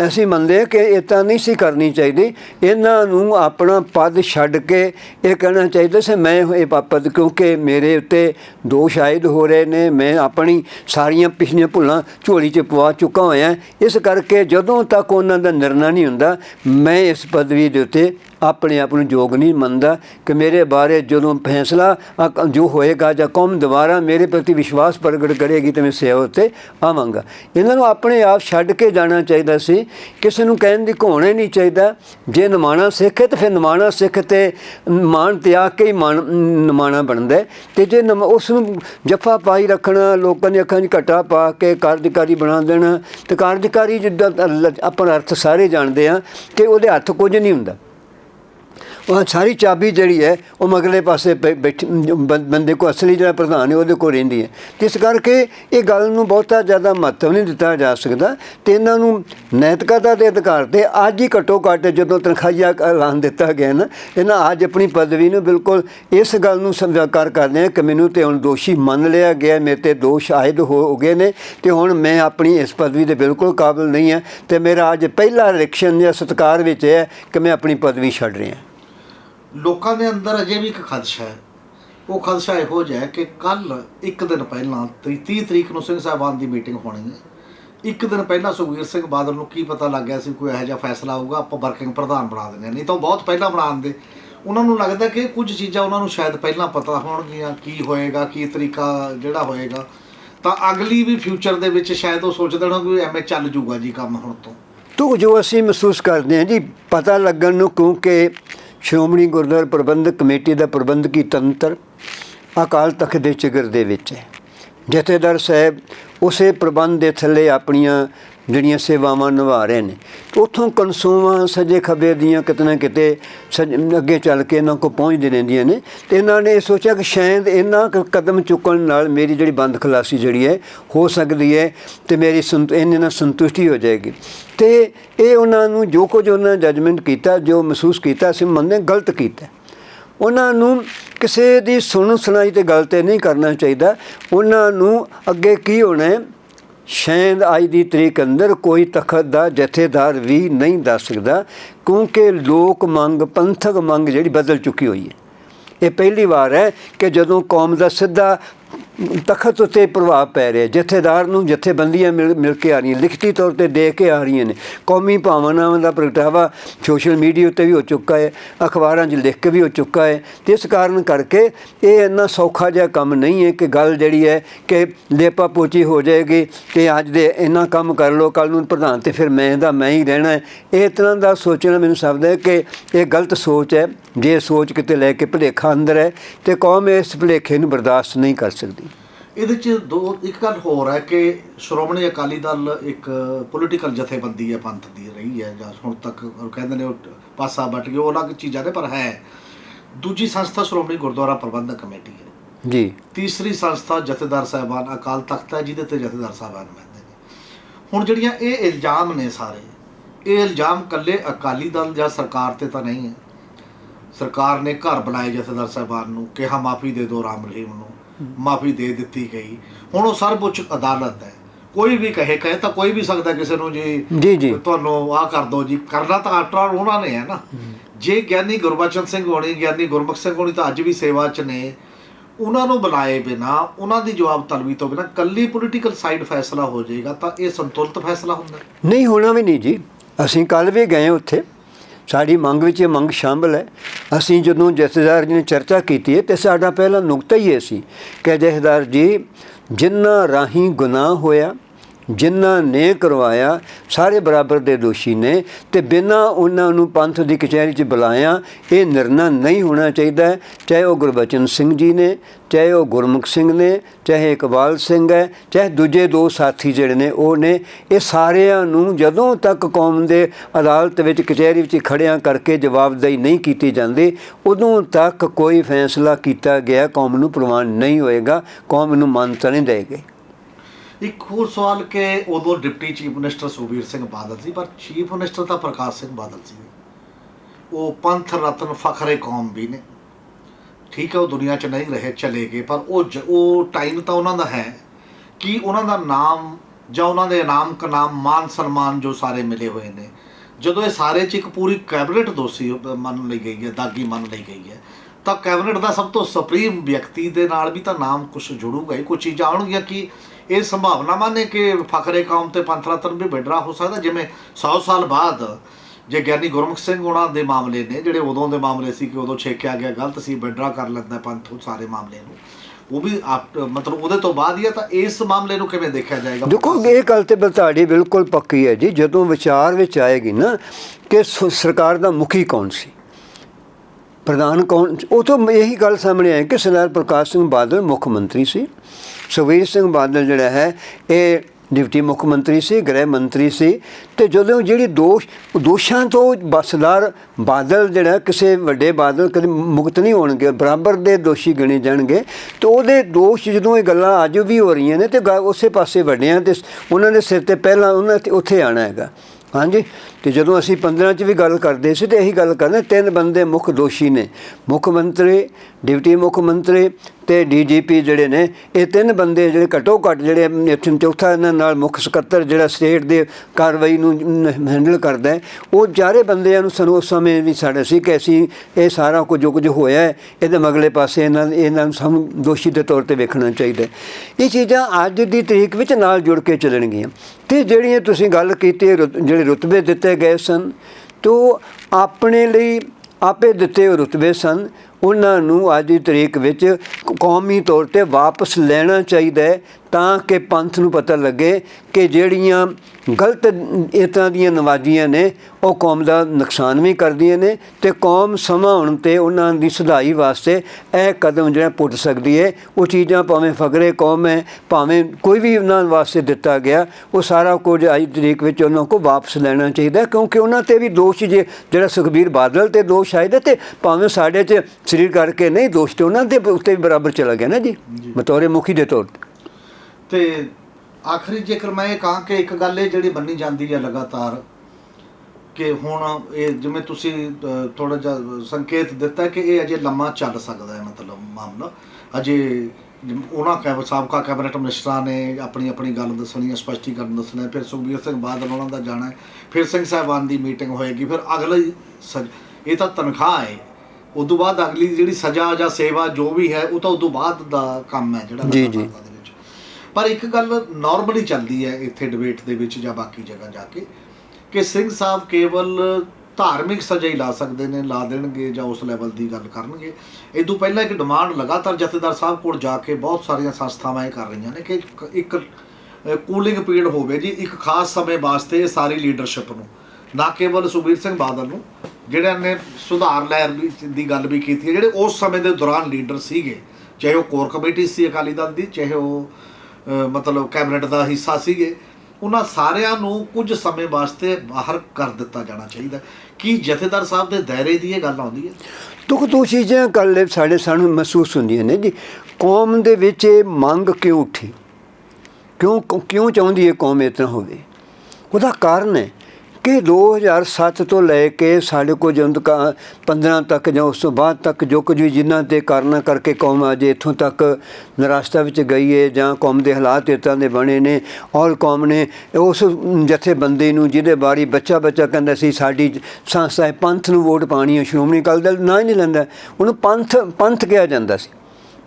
ਅਸੀਂ ਮੰਨਦੇ ਹਾਂ ਕਿ ਇਹ ਤਾਂ ਨਹੀਂ ਸੀ ਕਰਨੀ ਚਾਹੀਦੀ। ਇਹਨਾਂ ਨੂੰ ਆਪਣਾ ਪਦ ਛੱਡ ਕੇ ਇਹ ਕਹਿਣਾ ਚਾਹੀਦਾ ਸੀ, ਮੈਂ ਇਹ ਪਦ ਕਿਉਂਕਿ ਮੇਰੇ ਉੱਤੇ ਦੋਸ਼ ਆਇਦ ਹੋ ਰਹੇ ਨੇ, ਮੈਂ ਆਪਣੀ ਸਾਰੀਆਂ ਪਿਛਲੀਆਂ ਭੁੱਲਾਂ ਝੋਲੀ 'ਚ ਪਵਾ ਚੁੱਕਾ ਹੋਇਆ। ਇਸ ਕਰਕੇ ਜਦੋਂ ਤੱਕ ਉਹਨਾਂ ਦਾ ਨਿਰਣਾ ਨਹੀਂ ਹੁੰਦਾ, ਮੈਂ ਇਸ ਪਦਵੀ ਦੇ ਉੱਤੇ ਆਪਣੇ ਆਪ ਨੂੰ ਯੋਗ ਨਹੀਂ ਮੰਨਦਾ ਕਿ ਮੇਰੇ ਬਾਰੇ ਜਦੋਂ ਫੈਸਲਾ ਜੋ ਹੋਏਗਾ ਜਾਂ ਕੌਮ ਦੁਬਾਰਾ ਮੇਰੇ ਪ੍ਰਤੀ ਵਿਸ਼ਵਾਸ ਪ੍ਰਗਟ ਕਰੇਗੀ ਤੇ ਮੈਂ ਸੇਵਾ ਉੱਤੇ ਆਵਾਂਗਾ। ਇਹਨਾਂ ਨੂੰ ਆਪਣੇ ਆਪ ਛੱਡ ਕੇ ਜਾਣਾ ਚਾਹੀਦਾ ਸੀ। ਕਿਸੇ ਨੂੰ ਕਹਿਣ ਦੀ ਘੋਣੇ ਨਹੀਂ ਚਾਹੀਦਾ। ਜੇ ਨਮਾਣਾ ਸਿੱਖ ਹੈ ਤਾਂ ਫਿਰ ਨਮਾਣਾ ਸਿੱਖ ਤੇ ਮਾਣ ਤਿਆਗ ਕੇ ਹੀ ਮਾਣ, ਨਿਮਾਣਾ ਬਣਦਾ ਹੈ। ਤੇ ਜੇ ਨਿਮ- ਉਸ ਨੂੰ ਜੱਫਾ ਪਾਈ ਰੱਖਣਾ, ਲੋਕਾਂ ਦੀਆਂ ਅੱਖਾਂ 'ਚ ਘਟਾ ਪਾ ਕੇ ਕਾਰਜਕਾਰੀ ਬਣਾ ਦੇਣਾ, ਤੇ ਕਾਰਜਕਾਰੀ ਜਿੱਦਾਂ ਆਪਾਂ ਅਰਥ ਸਾਰੇ ਜਾਣਦੇ ਆ ਕਿ ਉਹਦੇ ਹੱਥ ਕੁਝ ਨਹੀਂ ਹੁੰਦਾ। ਉਹ ਸਾਰੀ ਚਾਬੀ ਜਿਹੜੀ ਹੈ, ਉਹ ਮਗਲੇ ਪਾਸੇ ਬੈ- ਬੈਠ ਜੋ ਬੰਦੇ ਕੋ ਅਸਲੀ ਜਿਹੜਾ ਪ੍ਰਧਾਨ ਹੈ, ਉਹਦੇ ਕੋਲ ਰਹਿੰਦੀ ਹੈ। ਤੇ ਇਸ ਕਰਕੇ ਇਹ ਗੱਲ ਨੂੰ ਬਹੁਤਾ ਜ਼ਿਆਦਾ ਮਹੱਤਵ ਨਹੀਂ ਦਿੱਤਾ ਜਾ ਸਕਦਾ ਤੇ ਇਹਨਾਂ ਨੂੰ ਨੈਤਿਕਤਾ ਦੇ ਅਧਿਕਾਰ ਤੇ ਅੱਜ ਹੀ ਘੱਟੋ ਘੱਟ ਜਦੋਂ ਤਨਖਾਹੀਆ ਐਲਾਨ ਦਿੱਤਾ ਗਿਆ ਨਾ, ਇਹਨਾਂ ਅੱਜ ਆਪਣੀ ਪਦਵੀ ਨੂੰ ਬਿਲਕੁਲ ਇਸ ਗੱਲ ਨੂੰ ਸਮਝਾਕਾਰ ਕਰਦੇ ਆ ਕਿ ਮੈਨੂੰ ਤੇ ਹੁਣ ਦੋਸ਼ੀ ਮੰਨ ਲਿਆ ਗਿਆ ਮੇਰੇ ਤੇ ਦੋਸ਼ ਆਇਦ ਹੋ ਗਏ ਨੇ ਤੇ ਹੁਣ ਮੈਂ ਆਪਣੀ ਇਸ ਪਦਵੀ ਦੇ ਬਿਲਕੁਲ ਕਾਬਿਲ ਨਹੀਂ ਹਾਂ ਤੇ ਮੇਰਾ ਅੱਜ ਪਹਿਲਾ ਰਿਐਕਸ਼ਨ ਜਾਂ ਸਤਿਕਾਰ ਵਿੱਚ ਇਹ ਹੈ ਕਿ ਮੈਂ ਆਪਣੀ ਪਦਵੀ ਛੱਡ ਰਿਹਾ ਲੋਕਾਂ ਦੇ ਅੰਦਰ ਅਜੇ ਵੀ ਇੱਕ ਖਦਸ਼ਾ ਹੈ। ਉਹ ਖਦਸ਼ਾ ਇਹੋ ਜਿਹਾ ਹੈ ਕਿ ਕੱਲ ਇੱਕ ਦਿਨ ਪਹਿਲਾਂ 30 ਤਰੀਕ ਨੂੰ ਸਿੰਘ ਸਾਹਿਬਾਨ ਦੀ ਮੀਟਿੰਗ ਹੋਣੀ ਹੈ। ਇੱਕ ਦਿਨ ਪਹਿਲਾਂ ਸੁਖਬੀਰ ਸਿੰਘ ਬਾਦਲ ਨੂੰ ਕੀ ਪਤਾ ਲੱਗ ਗਿਆ ਸੀ ਕੋਈ ਇਹੋ ਜਿਹਾ ਫੈਸਲਾ ਆਊਗਾ, ਆਪਾਂ ਵਰਕਿੰਗ ਪ੍ਰਧਾਨ ਬਣਾ ਦਿੰਦੇ ਹਾਂ। ਨਹੀਂ ਤਾਂ ਉਹ ਬਹੁਤ ਪਹਿਲਾਂ ਬਣਾ ਦਿੰਦੇ ਉਹਨਾਂ ਨੂੰ ਲੱਗਦਾ ਕਿ ਕੁਝ ਚੀਜ਼ਾਂ ਉਹਨਾਂ ਨੂੰ ਸ਼ਾਇਦ ਪਹਿਲਾਂ ਪਤਾ ਹੋਣਗੀਆਂ, ਕੀ ਹੋਏਗਾ, ਕੀ ਤਰੀਕਾ ਜਿਹੜਾ ਹੋਏਗਾ। ਤਾਂ ਅਗਲੀ ਵੀ ਫਿਊਚਰ ਦੇ ਵਿੱਚ ਸ਼ਾਇਦ ਉਹ ਸੋਚਦੇ ਹੋਣਗੇ ਵੀ ਐਵੇਂ ਚੱਲ ਜੂਗਾ ਜੀ ਕੰਮ ਹੁਣ ਤੋਂ। ਤੋ ਜੋ ਅਸੀਂ ਮਹਿਸੂਸ ਕਰਦੇ ਹਾਂ ਜੀ, ਪਤਾ ਲੱਗਣ ਨੂੰ ਕਿਉਂਕਿ ਸ਼੍ਰੋਮਣੀ ਗੁਰਦੁਆਰਾ ਪ੍ਰਬੰਧਕ ਕਮੇਟੀ ਦਾ ਪ੍ਰਬੰਧਕੀ ਤੰਤਰ ਅਕਾਲ ਤਖਤ ਦੇ ਚਿਗਰ ਦੇ ਵਿੱਚ ਹੈ। ਜਥੇਦਾਰ ਸਾਹਿਬ, ਉਸੇ ਪ੍ਰਬੰਧ ਦੇ ਥੱਲੇ ਆਪਣੀਆਂ ਜਿਹੜੀਆਂ ਸੇਵਾਵਾਂ ਨਿਭਾ ਰਹੇ ਨੇ। ਉਥੋਂ ਕਨਸੂਆਂ ਸਜੇ ਖੱਬੇ ਦੀਆਂ ਕਿਤੇ ਨਾ ਕਿਤੇ ਸੱਜ- ਅੱਗੇ ਚੱਲ ਕੇ ਇਹਨਾਂ ਕੋ ਪਹੁੰਚਦੇ ਰਹਿੰਦੀਆਂ ਨੇ। ਤੇ ਇਹਨਾਂ ਨੇ ਇਹ ਸੋਚਿਆ ਕਿ ਸ਼ਾਇਦ ਇਹਨਾਂ ਕੁ, ਕਦਮ ਚੁੱਕਣ ਨਾਲ ਮੇਰੀ ਜਿਹੜੀ ਬੰਦ ਖਲਾਸੀ ਜਿਹੜੀ ਹੈ, ਹੋ ਸਕਦੀ ਹੈ ਤੇ ਮੇਰੀ ਸੰਤ, ਇਹਨਾਂ ਨਾਲ ਸੰਤੁਸ਼ਟੀ ਹੋ ਜਾਏਗੀ। ਤੇ ਇਹ ਉਹਨਾਂ ਨੂੰ ਜੋ ਕੁਝ ਉਹਨਾਂ ਜਜਮੈਂਟ ਕੀਤਾ, ਜੋ ਮਹਿਸੂਸ ਕੀਤਾ, ਅਸੀਂ ਮੰਨਦੇ ਹਾਂ ਗਲਤ ਕੀਤਾ। ਉਹਨਾਂ ਨੂੰ ਕਿਸੇ ਦੀ ਸੁਣ ਸੁਣਾਈ ਤੇ ਗੱਲ ਤੇ ਨਹੀਂ ਕਰਨਾ ਚਾਹੀਦਾ। ਉਹਨਾਂ ਨੂੰ ਅੱਗੇ ਕੀ ਹੋਣਾ ਹੈ ਸ਼ਾਇਦ ਅੱਜ ਦੀ ਤਰੀਕ ਅੰਦਰ ਕੋਈ ਤਖਤ ਦਾ ਜਥੇਦਾਰ ਵੀ ਨਹੀਂ ਦੱਸ ਸਕਦਾ, ਕਿਉਂਕਿ ਲੋਕ ਮੰਗ, ਪੰਥਕ ਮੰਗ ਜਿਹੜੀ ਬਦਲ ਚੁੱਕੀ ਹੋਈ ਹੈ। ਇਹ ਪਹਿਲੀ ਵਾਰ ਹੈ ਕਿ ਜਦੋਂ ਕੌਮ ਦਾ ਸਿੱਧਾ ਤਖਤ ਉਤੇ ਪ੍ਰਭਾਵ ਪੈ ਰਿਹਾ ਜਥੇਦਾਰ ਨੂੰ ਜਥੇਬੰਦੀਆਂ ਮਿਲ ਮਿਲ ਕੇ ਆ ਰਹੀਆਂ ਲਿਖਤੀ ਤੌਰ ਤੇ ਦੇ ਕੇ ਆ ਰਹੀਆਂ ਨੇ। ਕੌਮੀ ਭਾਵਨਾਵਾਂ ਦਾ ਪ੍ਰਗਟਾਵਾ ਸੋਸ਼ਲ ਮੀਡੀਆ ਉੱਤੇ ਵੀ ਹੋ ਚੁੱਕਾ ਹੈ, ਅਖਬਾਰਾਂ 'ਚ ਲਿਖ ਕੇ ਵੀ ਹੋ ਚੁੱਕਾ ਹੈ। ਤੇ ਇਸ ਕਾਰਨ ਕਰਕੇ ਇਹ ਇੰਨਾ ਸੌਖਾ ਜਿਹਾ ਕੰਮ ਨਹੀਂ ਹੈ ਕਿ ਗੱਲ ਜਿਹੜੀ ਹੈ ਕਿ ਲੇਪਾ ਪੋਚੀ ਹੋ ਜਾਏਗੀ ਤੇ ਅੱਜ ਦੇ ਇੰਨਾ ਕੰਮ ਕਰ ਲੋ ਕੱਲ ਨੂੰ ਪ੍ਰਧਾਨ ਤੇ ਫਿਰ ਮੈਂ ਦਾ, ਮੈਂ ਹੀ ਰਹਿਣਾ ਹੈ। ਇਹ ਤਰ੍ਹਾਂ ਦਾ ਸੋਚਣਾ ਮੈਨੂੰ ਸਮਝਦਾ ਹੈ ਕਿ ਇਹ ਗਲਤ ਸੋਚ ਹੈ। ਜੇ ਸੋਚ ਕਿਤੇ ਲੈ ਕੇ ਭੁਲੇਖਾ ਅੰਦਰ ਹੈ ਤੇ ਕੌਮ ਇਸ ਭੁਲੇਖੇ ਨੂੰ ਬਰਦਾਸ਼ਤ ਨਹੀਂ ਕਰ ਸਕਦੀ। ਇਹਦੇ ਚ ਦੋ ਇੱਕ ਗੱਲ ਹੋਰ ਹੈ ਕਿ ਸ਼੍ਰੋਮਣੀ ਅਕਾਲੀ ਦਲ ਇੱਕ ਪੋਲੀਟੀਕਲ ਜਥੇਬੰਦੀ ਹੈ ਪੰਥ ਦੀ ਰਹੀ ਹੈ ਜਾਂ ਹੁਣ ਤੱਕ ਉਹ ਕਹਿੰਦੇ ਨੇ ਉਹ ਪਾਸਾ ਵੱਟ ਗਿਆ ਉਹ ਅਲੱਗ ਚੀਜ਼ਾਂ ਨੇ ਪਰ ਹੈ। ਦੂਜੀ ਸੰਸਥਾ ਸ਼੍ਰੋਮਣੀ ਗੁਰਦੁਆਰਾ ਪ੍ਰਬੰਧਕ ਕਮੇਟੀ ਹੈ। ਜੀ। ਤੀਸਰੀ ਸੰਸਥਾ ਜਥੇਦਾਰ ਸਾਹਿਬਾਨ ਅਕਾਲ ਤਖਤ ਹੈ ਜਿਹਦੇ ਤੇ ਜਥੇਦਾਰ ਸਾਹਿਬਾਨ ਬੈਠਦੇ ਨੇ। ਹੁਣ ਜਿਹੜੀਆਂ ਇਹ ਇਲਜ਼ਾਮ ਨੇ ਸਾਰੇ ਇਹ ਇਲਜ਼ਾਮ ਕੱਲੇ ਅਕਾਲੀ ਦਲ ਜਾਂ ਸਰਕਾਰ ਤੇ ਤਾਂ ਨਹੀਂ ਹੈ। ਸਰਕਾਰ ਨੇ ਘਰ ਬਣਾਏ ਜਥੇਦਾਰ ਸਾਹਿਬਾਨ ਨੂੰ ਕਿਹਾ ਮਾਫੀ ਦੇ ਦਿਓ ਰਾਮ ਰਹੀਮ ਨੂੰ। ਮਾਫੀ ਦੇ ਦਿੱਤੀ ਗਈ। ਹੁਣ ਉਹ ਸਰਵਉੱਚ ਅਦਾਲਤ ਹੈ। ਕੋਈ ਵੀ ਕਹੇ ਕਹੇ ਤਾਂ ਕੋਈ ਵੀ ਸਕਦਾ ਕਿਸੇ ਨੂੰ ਜੀ ਜੀ ਜੀ। ਤੁਹਾਨੂੰ ਆਹ ਕਰ ਦੋ ਜੀ। ਕਰਨਾ ਤਾਂ ਆਟਰਾ ਉਹਨਾਂ ਨੇ ਹੈ ਨਾ। ਜੇ ਗਿਆਨੀ ਗੁਰਬਚਨ ਸਿੰਘ ਹੋਣੀ ਗਿਆਨੀ ਗੁਰਮੁਖ ਸਿੰਘ ਹੋਣੀ ਤਾਂ ਅੱਜ ਵੀ ਸੇਵਾ 'ਚ ਨੇ। ਉਹਨਾਂ ਨੂੰ ਬੁਲਾਏ ਬਿਨਾ ਉਹਨਾਂ ਦੀ ਜਵਾਬ ਤਲਬੀ ਤੋਂ ਬਿਨਾ ਕੱਲੀ ਪੋਲੀਟੀਕਲ ਸਾਈਡ ਫੈਸਲਾ ਹੋ ਜਾਏਗਾ ਤਾਂ ਇਹ ਸੰਤੁਲਿਤ ਫੈਸਲਾ ਹੁੰਦਾ। ਨਹੀਂ ਹੋਣਾ ਵੀ ਨਹੀਂ ਜੀ। ਅਸੀਂ ਕੱਲ ਵੀ ਗਏ ਉੱਥੇ। ਸਾਡੀ ਮੰਗ ਵਿੱਚ ਇਹ ਮੰਗ ਸ਼ਾਮਲ ਹੈ। ਅਸੀਂ ਜਦੋਂ ਜਥੇਦਾਰ ਜੀ ਨੇ ਚਰਚਾ ਕੀਤੀ ਹੈ ਤੇ ਸਾਡਾ ਪਹਿਲਾ ਨੁਕਤਾ ਹੀ ਇਹ ਸੀ ਕਿ ਜਥੇਦਾਰ ਜੀ ਜਿੰਨਾ ਰਾਹੀਂ ਗੁਨਾਹ ਹੋਇਆ ਜਿਨ੍ਹਾਂ ਨੇ ਕਰਵਾਇਆ, ਸਾਰੇ ਬਰਾਬਰ ਦੇ ਦੋਸ਼ੀ ਨੇ ਤੇ ਬਿਨਾਂ ਉਹਨਾਂ ਨੂੰ ਪੰਥ ਦੀ ਕਚਹਿਰੀ 'ਚ ਬੁਲਾਇਆ, ਇਹ ਨਿਰਣਾ ਨਹੀਂ ਹੋਣਾ ਚਾਹੀਦਾ। ਚਾਹੇ ਉਹ ਗੁਰਬਚਨ ਸਿੰਘ ਜੀ ਨੇ, ਚਾਹੇ ਉਹ ਗੁਰਮੁਖ ਸਿੰਘ ਨੇ, ਚਾਹੇ ਇਕਬਾਲ ਸਿੰਘ ਹੈ, ਚਾਹੇ ਦੂਜੇ ਦੋ ਸਾਥੀ ਜਿਹੜੇ ਨੇ, ਉਹ ਨੇ, ਇਹ ਸਾਰਿਆਂ ਨੂੰ ਜਦੋਂ ਤੱਕ ਕੌਮ ਦੇ ਅਦਾਲਤ ਵਿੱਚ ਕਚਹਿਰੀ ਵਿੱਚ ਖੜਿਆਂ ਕਰਕੇ ਜਵਾਬਦੇਹੀ ਨਹੀਂ ਕੀਤੀ ਜਾਂਦੀ, ਉਦੋਂ ਤੱਕ ਕੋਈ ਫੈਸਲਾ ਕੀਤਾ ਗਿਆ, ਕੌਮ ਨੂੰ ਪ੍ਰਵਾਨ ਨਹੀਂ ਹੋਏਗਾ, ਕੌਮ ਨੂੰ ਮਾਨਤਾ ਨਹੀਂ ਦੇਗੀ। ਇੱਕ ਹੋਰ ਸਵਾਲ ਕਿ ਉਦੋਂ deputy chief minister Sukhbir Singh Badal ਸੀ, ਪਰ ਚੀਫ ਮਿਨਿਸਟਰ ਤਾਂ ਪ੍ਰਕਾਸ਼ ਸਿੰਘ ਬਾਦਲ ਸੀ। ਉਹ ਪੰਥ ਰਤਨ ਫਖਰੇ ਕੌਮ ਵੀ ਨੇ। ਠੀਕ ਹੈ, ਉਹ ਦੁਨੀਆ 'ਚ ਨਹੀਂ ਰਹੇ, ਚਲੇ ਗਏ, ਪਰ ਉਹ ਜ- ਉਹ ਟਾਈਮ ਤਾਂ ਉਹਨਾਂ ਦਾ ਹੈ। ਕਿ ਉਹਨਾਂ ਦਾ ਨਾਮ ਜਾਂ ਉਹਨਾਂ ਦੇ ਇਨਾਮ ਕਨਾਮ ਮਾਨ ਸਨਮਾਨ ਜੋ ਸਾਰੇ ਮਿਲੇ ਹੋਏ ਨੇ, ਜਦੋਂ ਇਹ ਸਾਰੇ 'ਚ ਇੱਕ ਪੂਰੀ ਕੈਬਨਿਟ ਦੋਸ਼ੀ ਮੰਨ ਲਈ ਗਈ ਹੈ, ਦਾਗੀ ਮੰਨ ਲਈ ਗਈ ਹੈ, ਤਾਂ ਕੈਬਨਿਟ ਦਾ ਸਭ ਤੋਂ ਸੁਪਰੀਮ ਵਿਅਕਤੀ ਦੇ ਨਾਲ ਵੀ ਤਾਂ ਨਾਮ ਕੁਝ ਜੁੜੂਗਾ ਹੀ। ਕੁਝ ਚੀਜ਼ਾਂ ਆਉਣਗੀਆਂ ਕਿ ਇਹ ਸੰਭਾਵਨਾਵਾਂ ਨੇ ਕਿ ਫਖਰੇ ਕੌਮ ਤੇ ਪੰਥ ਰਤਨ ਵੀ ਵਿਡਰਾ ਹੋ ਸਕਦਾ, ਜਿਵੇਂ 100 ਸਾਲ ਬਾਅਦ ਜੇ ਗਿਆਨੀ ਗੁਰਮੁਖ ਸਿੰਘ ਉਹਨਾਂ ਦੇ ਮਾਮਲੇ ਨੇ, ਜਿਹੜੇ ਉਦੋਂ ਦੇ ਮਾਮਲੇ ਸੀ ਕਿ ਉਦੋਂ ਛੇਕਿਆ ਗਿਆ, ਗਲਤ ਸੀ ਵਿਡਰਾ ਕਰ ਲੈਂਦਾ ਪੰਥ ਸਾਰੇ ਮਾਮਲੇ ਨੂੰ। ਉਹ ਵੀ ਆਪ- ਮਤਲਬ ਉਹਦੇ ਤੋਂ ਬਾਅਦ ਹੀ ਆ, ਤਾਂ ਇਸ ਮਾਮਲੇ ਨੂੰ ਕਿਵੇਂ ਦੇਖਿਆ ਜਾਏਗਾ? ਦੇਖੋ, ਇਹ ਗੱਲ ਤੇ ਬ- ਤੁਹਾਡੀ ਬਿਲਕੁਲ ਪੱਕੀ ਹੈ ਜੀ, ਜਦੋਂ ਵਿਚਾਰ ਵਿੱਚ ਆਏਗੀ ਨਾ ਕਿ ਸਰਕਾਰ ਦਾ ਮੁਖੀ ਕੌਣ ਸੀ? ਪ੍ਰਧਾਨ ਕੌਣ? ਉਹ ਤੋਂ ਇਹੀ ਗੱਲ ਸਾਹਮਣੇ ਆਈ ਕਿ ਸਰਦਾਰ ਪ੍ਰਕਾਸ਼ ਸਿੰਘ ਬਾਦਲ ਮੁੱਖ ਮੰਤਰੀ ਸੀ। ਸੁਖਬੀਰ ਸਿੰਘ ਬਾਦਲ ਜਿਹੜਾ ਹੈ, ਇਹ ਡਿਪਟੀ ਮੁੱਖ ਮੰਤਰੀ ਸੀ, ਗ੍ਰਹਿ ਮੰਤਰੀ ਸੀ ਤੇ ਜਦੋਂ ਜਿਹੜੀ ਦੋਸ਼, ਦੋਸ਼ਾਂ ਤੋਂ ਬਸਦਾਰ ਬਾਦਲ ਜਿਹੜਾ, ਕਿਸੇ ਵੱਡੇ ਬਾਦਲ ਕਦੇ ਮੁਕਤ ਨਹੀਂ ਹੋਣਗੇ, ਬਰਾਬਰ ਦੇ ਦੋਸ਼ੀ ਗਿਣੇ ਜਾਣਗੇ, ਤੇ ਉਹਦੇ ਦੋਸ਼ ਜਦੋਂ ਇਹ ਗੱਲਾਂ ਅੱਜ ਵੀ ਹੋ ਰਹੀਆਂ ਨੇ ਤੇ ਗ- ਉਸੇ ਪਾਸੇ ਵੱਡਿਆਂ ਤੇ ਉਹਨਾਂ ਦੇ ਸਿਰ ਤੇ ਪਹਿਲਾਂ ਉਹਨਾਂ ਤੇ ਉੱਥੇ ਆਣਾ ਹੈਗਾ। ਹਾਂਜੀ? ਤੇ ਜਦੋਂ ਅਸੀਂ 15 ਚ ਵੀ ਗੱਲ ਕਰਦੇ ਸੀ ਤੇ ਇਹੀ ਗੱਲ ਕਰਦੇ, ਤਿੰਨ ਬੰਦੇ ਮੁੱਖ ਦੋਸ਼ੀ ਨੇ, ਮੁੱਖ ਮੰਤਰੀ, ਡਿਪਟੀ ਮੁੱਖ ਮੰਤਰੀ ਤੇ ਡੀਜੀਪੀ ਜਿਹੜੇ ਨੇ, ਇਹ ਤਿੰਨ ਬੰਦੇ ਜਿਹੜੇ ਘਟੋ ਘੱਟ ਜਿਹੜੇ ਇੱਥੇ ਚੌਥਾ ਇਹਨਾਂ ਨਾਲ ਮੁੱਖ ਸਕੱਤਰ ਜਿਹੜਾ ਸਟੇਟ ਦੇ ਕਾਰਵਾਈ ਨੂੰ ਹੈਂਡਲ ਕਰਦਾ ਹੈ, ਉਹ ਚਾਰੇ ਬੰਦਿਆਂ ਨੂੰ ਸਾਨੂੰ ਉਸ ਸਮੇਂ ਵੀ ਸਾਡੇ ਸੀ ਕਿ ਅਸੀਂ ਇਹ ਸਾਰਾ ਕੁਝ ਜੋ ਕੁਝ ਹੋਇਆ ਹੈ, ਇਹਦੇ ਮਗਲੇ ਪਾਸੇ ਇਹਨਾਂ ਇਹਨਾਂ ਨੂੰ ਸਾਨੂੰ ਦੋਸ਼ੀ ਦੇ ਤੌਰ ਤੇ ਵੇਖਣਾ ਚਾਹੀਦਾ ਇਹ ਚੀਜ਼ਾਂ ਅੱਜ ਦੀ ਤਰੀਕ ਵਿੱਚ ਨਾਲ ਜੁੜ ਕੇ ਚੱਲਣਗੀਆਂ। ਤੇ ਜਿਹੜੀਆਂ ਤੁਸੀਂ ਗੱਲ ਕੀਤੀ ਰੁਤ- ਜਿਹੜੇ ਰੁਤਬੇ ਦਿੱਤੇ ਗਏ ਸਨ ਤੋ ਆਪਣੇ ਲਈ ਆਪੇ ਦਿੱਤੇ ਰੁਤਬੇ ਸਨ। ਉਹਨਾਂ ਨੂੰ ਅੱਜ ਦੀ ਤਰੀਕ ਵਿੱਚ ਕੌਮੀ ਤੌਰ ਤੇ ਵਾਪਸ ਲੈਣਾ ਚਾਹੀਦਾ ਹੈ ਤਾਂ ਕਿ ਪੰਥ ਨੂੰ ਪਤਾ ਲੱਗੇ ਕਿ ਜਿਹੜੀਆਂ ਗਲਤ ਇਸ ਦੀਆਂ ਨਵਾਜ਼ੀਆਂ ਨੇ, ਉਹ ਕੌਮ ਦਾ ਨੁਕਸਾਨ ਵੀ ਕਰਦੀਆਂ ਨੇ ਤੇ ਕੌਮ ਸਮਾਂ ਆਉਣ ਤੇ ਉਹਨਾਂ ਦੀ ਸੁਧਾਈ ਵਾਸਤੇ ਇਹ ਕਦਮ ਜਿਹੜਾ ਪੁੱਟ ਸਕਦੀ ਹੈ, ਉਹ ਚੀਜ਼ਾਂ ਭਾਵੇਂ ਫਕਰੇ ਕੌਮ ਹੈ, ਭਾਵੇਂ ਕੋਈ ਵੀ ਉਹਨਾਂ ਵਾਸਤੇ ਦਿੱਤਾ ਗਿਆ, ਉਹ ਸਾਰਾ ਕੁਝ ਅੱਜ ਦੀ ਤਰੀਕ ਵਿੱਚ ਉਹਨਾਂ ਕੋ ਵਾਪਸ ਲੈਣਾ ਚਾਹੀਦਾ ਕਿਉਂਕਿ ਉਹਨਾਂ ਤੇ ਵੀ ਦੋਸ਼ ਜੇ, ਜਿਹੜਾ ਸੁਖਬੀਰ ਬਾਦਲ ਤੇ ਦੋਸ਼ ਆਏ ਤੇ ਭਾਵੇਂ ਸਾਡੇ 'ਚ ਸਰੀਰ ਕਰਕੇ ਨਹੀਂ ਦੋਸ਼ ਤੇ ਉਹਨਾਂ ਦੇ ਉੱਤੇ ਵੀ ਬਰਾਬਰ ਚਲਾ ਗਿਆ ਨਾ ਜੀ ਬਤੌਰੇ ਮੁਖੀ ਦੇ ਤੌਰ ਤੇ। ਆਖਰੀ ਜੇਕਰ ਮੈਂ ਇਹ ਕਹਾਂ ਕਿ ਇੱਕ ਗੱਲ ਇਹ ਜਿਹੜੀ ਬੰਨੀ ਜਾਂਦੀ ਹੈ ਲਗਾਤਾਰ ਕਿ ਹੁਣ ਇਹ ਜਿਵੇਂ ਤੁਸੀਂ ਥੋੜਾ ਜਿਹਾ ਸੰਕੇਤ ਦਿੱਤਾ ਕਿ ਇਹ ਅਜੇ ਲੰਮਾ ਚੱਲ ਸਕਦਾ ਹੈ ਮਤਲਬ ਮਾਮਲਾ। ਅਜੇ ਉਹਨਾਂ ਕੈਬ ਸਾਬਕਾ ਕੈਬਨਿਟ ਮਿਨਿਸਟਰਾਂ ਨੇ ਆਪਣੀ ਆਪਣੀ ਗੱਲ ਦੱਸਣੀ ਹੈ ਸਪਸ਼ਟੀਕਰਨ ਦੱਸਣਾ ਹੈ ਫਿਰ ਸੁਖਬੀਰ ਸਿੰਘ ਬਾਦਲ ਉਹਨਾਂ ਦਾ ਜਾਣਾ ਹੈ ਫਿਰ ਸਿੰਘ ਸਾਹਿਬਾਨ ਦੀ ਮੀਟਿੰਗ ਹੋਏਗੀ ਫਿਰ ਅਗਲੀ ਇਹ ਤਾਂ ਤਨਖਾਹ ਹੈ। ਉਦੋਂ ਬਾਅਦ ਅਗਲੀ ਜਿਹੜੀ ਸਜ਼ਾ ਜਾਂ ਸੇਵਾ ਜੋ ਵੀ ਹੈ ਉਹ ਤਾਂ ਉਦੋਂ ਬਾਅਦ ਦਾ ਕੰਮ ਹੈ ਜਿਹੜਾ ਜੀ, ਜੀ। ਲਗਾਤਾਰ ਦੇ ਵਿੱਚ ਪਰ ਇੱਕ ਗੱਲ ਨਾਰਮਲੀ ਚੱਲਦੀ ਹੈ ਇੱਥੇ ਡਿਬੇਟ ਦੇ ਵਿੱਚ ਜਾਂ ਬਾਕੀ ਜਗ੍ਹਾ ਜਾ ਕੇ ਕਿ ਸਿੰਘ ਸਾਹਿਬ ਕੇਵਲ ਧਾਰਮਿਕ ਸਜ਼ਾ ਹੀ ਲਾ ਸਕਦੇ ਨੇ ਲਾ ਦੇਣਗੇ ਜਾਂ ਉਸ ਲੈਵਲ ਦੀ ਗੱਲ ਕਰਨਗੇ ਇਦੋਂ ਪਹਿਲਾਂ ਇੱਕ ਡਿਮਾਂਡ ਲਗਾਤਾਰ ਜਥੇਦਾਰ ਸਾਹਿਬ ਕੋਲ ਜਾ ਕੇ ਬਹੁਤ ਸਾਰੀਆਂ ਸੰਸਥਾਵਾਂ ਇਹ ਕਰ ਰਹੀਆਂ ਨੇ ਕਿ ਇੱਕ- ਕੂਲਿੰਗ ਪੀਰੀਅਡ ਹੋਵੇ ਜੀ ਇੱਕ ਖਾਸ ਸਮੇਂ ਵਾਸਤੇ ਇਹ ਸਾਰੀ ਲੀਡਰਸ਼ਿਪ ਨੂੰ ਨਾ ਕੇਵਲ ਸੁਖਬੀਰ ਸਿੰਘ ਬਾਦਲ ਨੂੰ ਜਿਹੜਿਆਂ ਨੇ ਸੁਧਾਰ ਲਹਿਰ ਵੀ ਦੀ ਗੱਲ ਵੀ ਕੀਤੀ ਹੈ, ਜਿਹੜੇ ਉਸ ਸਮੇਂ ਦੇ ਦੌਰਾਨ ਲੀਡਰ ਸੀਗੇ, ਚਾਹੇ ਉਹ ਕੋਰ ਕਮੇਟੀ ਸੀ ਅਕਾਲੀ ਦਲ ਦੀ, ਚਾਹੇ ਉਹ ਮਤਲਬ ਕੈਬਨਿਟ ਦਾ ਹਿੱਸਾ ਸੀਗੇ, ਉਹਨਾਂ ਸਾਰਿਆਂ ਨੂੰ ਕੁਝ ਸਮੇਂ ਵਾਸਤੇ ਬਾਹਰ ਕਰ ਦਿੱਤਾ ਜਾਣਾ ਚਾਹੀਦਾ ਕੀ ਜਥੇਦਾਰ ਸਾਹਿਬ ਦੇ ਦਾਇਰੇ ਦੀ ਇਹ ਗੱਲ ਆਉਂਦੀ ਹੈ? ਦੁੱਖ ਦੋ ਚੀਜ਼ਾਂ ਕੱਲ ਸਾਡੇ ਸਾਨੂੰ ਮਹਿਸੂਸ ਹੁੰਦੀਆਂ ਨੇ ਜੀ ਕੌਮ ਦੇ ਵਿੱਚ ਇਹ ਮੰਗ ਕਿਉਂ ਉੱਠੀ? ਕਿਉਂ ਕਿਉਂ ਚਾਹੁੰਦੀ ਹੈ ਕੌਮ ਇਸ ਹੋਵੇ? ਉਹਦਾ ਕਾਰਨ ਹੈ। ਕਿ 2007 ਤੋਂ ਲੈ ਕੇ ਸਾਡੇ ਕੋਲ ਜਦੋਂ ਤੱਕ 15 ਤੱਕ ਜਾਂ ਉਸ ਤੋਂ ਬਾਅਦ ਤੱਕ ਜੋ ਕੁਝ ਵੀ ਜਿਨ੍ਹਾਂ ਤੇ ਕਾਰਨਾਂ ਕਰਕੇ ਕੌਮ ਅੱਜ ਇੱਥੋਂ ਤੱਕ ਨਿਰਾਸ਼ਤਾ ਵਿੱਚ ਗਈ ਹੈ ਜਾਂ ਕੌਮ ਦੇ ਹਾਲਾਤ ਇਸ ਦੇ ਬਣੇ ਨੇ, ਔਰ ਕੌਮ ਨੇ ਉਸ ਜਥੇਬੰਦੀ ਨੂੰ ਜਿਹਦੇ ਬਾਰੇ ਬੱਚਾ ਬੱਚਾ ਕਹਿੰਦਾ ਸੀ, ਸਾਡੀ ਸੰਸਥਾ ਹੈ, ਪੰਥ ਨੂੰ ਵੋਟ ਪਾਣੀ ਹੈ, ਸ਼੍ਰੋਮਣੀ ਅਕਾਲੀ ਦਲ ਨਾ ਹੀ ਨਹੀਂ ਲੈਂਦਾ, ਉਹਨੂੰ ਪੰਥ ਪੰਥ ਕਿਹਾ ਜਾਂਦਾ ਸੀ।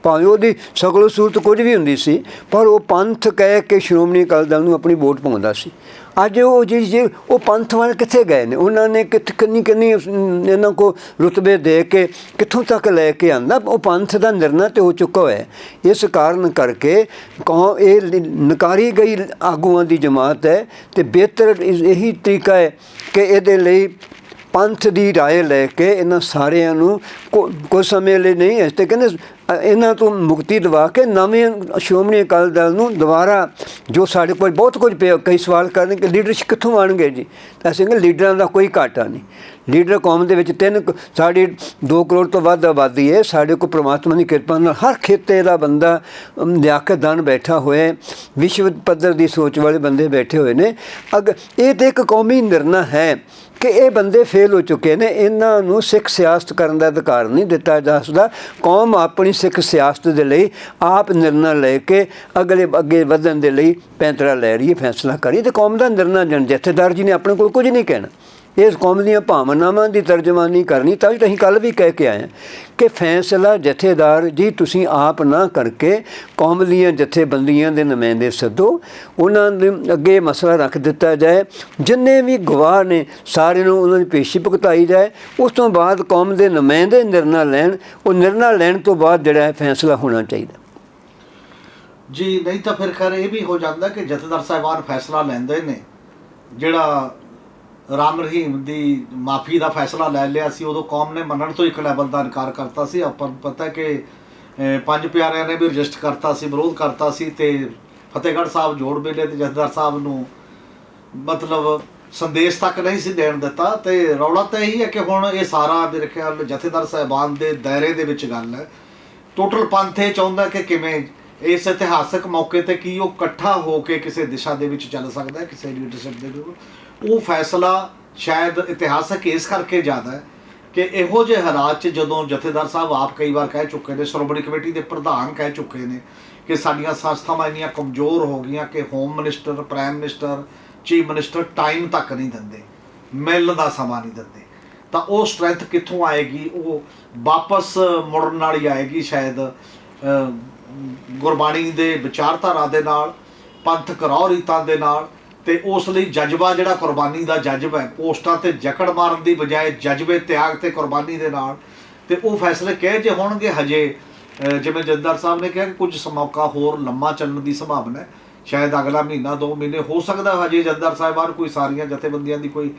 ਭਾਵੇਂ ਉਹਦੀ ਸਗਲੋ ਸੂਰਤ ਕੁਝ ਵੀ ਹੁੰਦੀ ਸੀ, ਪਰ ਉਹ ਪੰਥ ਕਹਿ ਕੇ ਸ਼੍ਰੋਮਣੀ ਅਕਾਲੀ ਦਲ ਨੂੰ ਆਪਣੀ ਵੋਟ ਪਾਉਂਦਾ ਸੀ। ਅੱਜ ਉਹ ਜਿਹੜੀ ਜੇ ਉਹ ਪੰਥ ਵਾਲੇ ਕਿੱਥੇ ਗਏ ਨੇ? ਉਹਨਾਂ ਨੇ ਕਿੱਥੇ, ਕਿੰਨੀ ਕਿੰਨੀ ਇਹਨਾਂ ਕੋ ਰੁਤਬੇ ਦੇ ਕੇ ਕਿੱਥੋਂ ਤੱਕ ਲੈ ਕੇ ਆਂਦਾ? ਉਹ ਪੰਥ ਦਾ ਨਿਰਣਾ ਤੇ ਹੋ ਚੁੱਕਾ ਹੋਇਆ ਇਸ ਕਾਰਨ ਕਰਕੇ ਕੌ, ਇਹ ਨਕਾਰੀ ਗਈ ਆਗੂਆਂ ਦੀ ਜਮਾਤ ਹੈ ਤੇ ਬਿਹਤਰ ਇਹੀ ਤਰੀਕਾ ਹੈ ਕਿ ਇਹਦੇ ਲਈ ਪੰਥ ਦੀ رائے ਲੈ ਕੇ ਇਹਨਾਂ ਸਾਰਿਆਂ ਨੂੰ ਕੋ- ਕੁਝ ਸਮੇਂ ਲਈ ਨਹੀਂ ਇਸ ਤੇ ਕਹਿੰਦੇ ਅ, ਇਹਨਾਂ ਤੋਂ ਮੁਕਤੀ ਦਿਵਾ ਕੇ ਨਵੇਂ ਸ਼੍ਰੋਮਣੀ ਅਕਾਲੀ ਦਲ ਨੂੰ ਦੁਬਾਰਾ ਜੋ ਸਾਡੇ ਕੋਲ ਬਹੁਤ ਕੁਝ ਪਿਆ ਕਈ ਸਵਾਲ ਕਰਨ ਕਿ ਲੀਡਰਸ਼ਿਪ ਕਿੱਥੋਂ ਆਣਗੇ ਜੀ ਤਾਂ ਅਸੀਂ ਕਹਿੰਦੇ ਲੀਡਰਾਂ ਦਾ ਕੋਈ ਘਾਟਾ ਨਹੀਂ ਲੀਡਰ ਕੌਮ ਦੇ ਵਿੱਚ ਤਿੰਨ ਕੁ- ਸਾਡੀ 2 ਕਰੋੜ ਤੋਂ ਵੱਧ ਆਬਾਦੀ ਹੈ ਸਾਡੇ ਕੋਲ ਪ੍ਰਮਾਤਮਾ ਦੀ ਕਿਰਪਾ ਨਾਲ ਹਰ ਖੇਤੇ ਦਾ ਬੰਦਾ ਅਮ, ਲਿਆਕਤਦਾਨ ਬੈਠਾ ਹੋਇਆ ਹੈ ਵਿਸ਼ਵ ਪੱਧਰ ਦੀ ਸੋਚ ਵਾਲੇ ਬੰਦੇ ਬੈਠੇ ਹੋਏ ਨੇ ਅਗ ਇਹ ਤੇ ਇੱਕ ਕੌਮੀ ਨਿਰਣਾ ਹੈ ਕਿ ਇਹ ਬੰਦੇ ਫੇਲ ਹੋ ਚੁੱਕੇ ਨੇ, ਇਹਨਾਂ ਨੂੰ ਸਿੱਖ ਸਿਆਸਤ ਕਰਨ ਦਾ ਅਧਿਕਾਰ ਨਹੀਂ ਦਿੱਤਾ ਜਾ ਸਕਦਾ। ਕੌਮ ਆਪਣੀ ਸਿੱਖ ਸਿਆਸਤ ਦੇ ਲਈ ਆਪ ਨਿਰਣਾ ਲੈ ਕੇ ਅਗਲੇ ਅੱਗੇ ਵਧਣ ਦੇ ਲਈ ਪੈਂਤਰਾ ਲੈ ਰਹੀ ਹੈ, ਫੈਸਲਾ ਕਰੀ ਤੇ ਕੌਮ ਦਾ ਨਿਰਣਾ ਜਨ ਜਥੇਦਾਰ ਜੀ ਨੇ ਆਪਣੇ ਕੋਲ ਕੁਝ ਨਹੀਂ ਕਹਿਣਾ। ਇਸ ਕੌਮ ਦੀਆਂ ਭਾਵਨਾਵਾਂ ਦੀ ਤਰਜਮਾਨੀ ਕਰਨੀ, ਤਾਂ ਵੀ ਅਸੀਂ ਕੱਲ ਵੀ ਕਹਿ ਕੇ ਆਏ ਹਾਂ ਕਿ ਫੈਸਲਾ ਜਥੇਦਾਰ ਜੀ ਤੁਸੀਂ ਆਪ ਨਾ ਕਰਕੇ ਕੌਮ ਦੀਆਂ ਜਥੇਬੰਦੀਆਂ ਦੇ ਨੁਮਾਇੰਦੇ ਸੱਦੋ, ਉਹਨਾਂ ਦੇ ਅੱਗੇ ਮਸਲਾ ਰੱਖ ਦਿੱਤਾ ਜਾਏ। ਜਿੰਨੇ ਵੀ ਗਵਾਹ ਨੇ ਸਾਰੇ ਨੂੰ ਉਹਨਾਂ ਦੀ ਪੇਸ਼ੀ ਭੁਗਤਾਈ ਜਾਏ। ਉਸ ਤੋਂ ਬਾਅਦ ਕੌਮ ਦੇ ਨੁਮਾਇੰਦੇ ਨਿਰਣਾ ਲੈਣ, ਉਹ ਨਿਰਣਾ ਲੈਣ ਤੋਂ ਬਾਅਦ ਜਿਹੜਾ ਹੈ ਫੈਸਲਾ ਹੋਣਾ ਚਾਹੀਦਾ। ਜੀ, ਨਹੀਂ ਤਾਂ ਫਿਰ ਖੈਰ ਇਹ ਵੀ ਹੋ ਜਾਂਦਾ ਕਿ ਜਥੇਦਾਰ ਸਾਹਿਬਾਨ ਫੈਸਲਾ ਲੈਂਦੇ ਨੇ, ਜਿਹੜਾ ਰਾਮ ਰਹੀਮ ਦੀ ਮਾਫੀ ਦਾ ਫੈਸਲਾ ਲੈ ਲਿਆ ਸੀ, ਉਦੋਂ ਕੌਮ ਨੇ ਮੰਨਣ ਤੋਂ ਇੱਕ ਲੈਵਲ ਦਾ ਇਨਕਾਰ ਕਰਤਾ ਸੀ। ਆਪਾਂ ਨੂੰ ਪਤਾ ਕਿ ਪੰਜ ਪਿਆਰਿਆਂ ਨੇ ਵੀ ਰਜਿਸਟ ਕਰਤਾ ਸੀ, ਵਿਰੋਧ ਕਰਤਾ ਸੀ ਤੇ ਫਤਿਹਗੜ੍ਹ ਸਾਹਿਬ ਜੋੜ ਮੇਲੇ ਤੇ ਜਥੇਦਾਰ ਸਾਹਿਬ ਨੂੰ ਮਤਲਬ ਸੰਦੇਸ਼ ਤੱਕ ਨਹੀਂ ਸੀ ਦੇਣ ਦਿੱਤਾ ਤੇ ਰੌਲਾ ਤਾਂ ਇਹੀ ਹੈ ਕਿ ਹੁਣ ਇਹ ਸਾਰਾ ਮੇਰੇ ਖਿਆਲ ਜਥੇਦਾਰ ਸਾਹਿਬਾਨ ਦੇ ਦਾਇਰੇ ਦੇ ਵਿੱਚ ਗੱਲ ਹੈ। ਟੋਟਲ ਪੰਥ ਇਹ ਚਾਹੁੰਦਾ ਕਿ ਕਿਵੇਂ ਇਸ ਇਤਿਹਾਸਕ ਮੌਕੇ ਤੇ ਕੀ ਉਹ ਇਕੱਠਾ ਹੋ ਕੇ ਕਿਸੇ ਦਿਸ਼ਾ ਦੇ ਵਿੱਚ ਚੱਲ ਸਕਦਾ ਹੈ, ਕਿਸੇ ਲੀਡਰਸ਼ਿਪ ਦੇ ਨਾਲ ਉਹ ਫੈਸਲਾ ਸ਼ਾਇਦ ਇਤਿਹਾਸਕ ਇਸ ਕਰਕੇ ਜ਼ਿਆਦਾ ਹੈ ਕਿ ਇਹੋ ਜਿਹੇ ਹਾਲਾਤ 'ਚ ਜਦੋਂ ਜਥੇਦਾਰ ਸਾਹਿਬ ਆਪ ਕਈ ਵਾਰ ਕਹਿ ਚੁੱਕੇ ਨੇ, ਸ਼੍ਰੋਮਣੀ ਕਮੇਟੀ ਦੇ ਪ੍ਰਧਾਨ ਕਹਿ ਚੁੱਕੇ ਨੇ ਕਿ ਸਾਡੀਆਂ ਸੰਸਥਾਵਾਂ ਇੰਨੀਆਂ ਕਮਜ਼ੋਰ ਹੋ ਗਈਆਂ ਕਿ home minister prime minister chief minister time ਤੱਕ ਨਹੀਂ ਦਿੰਦੇ, ਮਿਲਣ ਦਾ ਸਮਾਂ ਨਹੀਂ ਦਿੰਦੇ। ਤਾਂ ਉਹ ਸਟਰੈਂਥ ਕਿੱਥੋਂ ਆਏਗੀ? ਉਹ ਵਾਪਸ ਮੁੜਨ ਨਾਲ ਹੀ ਆਏਗੀ ਸ਼ਾਇਦ ਗੁਰਬਾਣੀ ਦੇ ਵਿਚਾਰਧਾਰਾ ਦੇ ਨਾਲ ਪੰਥਕ ਰੌ ਰੀਤਾਂ ਦੇ ਨਾਲ ਤੇ ਉਸ ਲਈ ਜਜ਼ਬਾ ਜਿਹੜਾ ਕੁਰਬਾਨੀ ਦਾ ਜਜ਼ਬਾ ਹੈ, ਪੋਸਟਾਂ ਤੇ ਜਕੜ ਮਾਰਨ ਦੀ ਬਜਾਏ ਜਜ਼ਬੇ ਤਿਆਗ ਤੇ ਕੁਰਬਾਨੀ ਦੇ ਨਾਲ। ਤੇ ਉਹ ਫੈਸਲੇ ਕਿਹ ਜੇ ਹੋਣਗੇ? ਹਜੇ ਜਿਵੇਂ ਜਥੇਦਾਰ ਸਾਹਿਬ ਨੇ ਕਿਹਾ ਕਿ ਕੁਝ ਸਮੌਕਾ ਹੋਰ ਲੰਮਾ ਚੱਲਣ ਦੀ ਸੰਭਾਵਨਾ ਹੈ। ਸ਼ਾਇਦ ਅਗਲਾ ਮਹੀਨਾ, ਦੋ ਮਹੀਨੇ ਹੋ ਸਕਦਾ ਹਜੇ ਜਥੇਦਾਰ ਸਾਹਿਬਾਨ ਕੋਈ ਸਾਰੀਆਂ ਜਥੇਬੰਦੀਆਂ ਦੀ ਕੋਈ,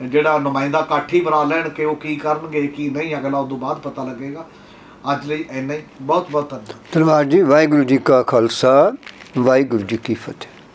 ਜਿਹੜਾ ਨੁਮਾਇੰਦਾ ਕਾਠੀ ਬਣਾ ਲੈਣ ਕਿ ਉਹ ਕੀ ਕਰਨਗੇ, ਕੀ ਨਹੀਂ, ਅਗਲਾ ਉਦੋਂ ਬਾਅਦ ਪਤਾ ਲੱਗੇਗਾ। ਅੱਜ ਲਈ ਇੰਨਾ ਹੀ। ਬਹੁਤ ਬਹੁਤ ਧੰਨਵਾਦ। ਧੰਨਵਾਦ ਜੀ। ਵਾਹਿਗੁਰੂ ਜੀ ਕਾ ਖਾਲਸਾ, ਵਾਹਿਗੁਰੂ ਜੀ ਕੀ ਫਤਿਹ।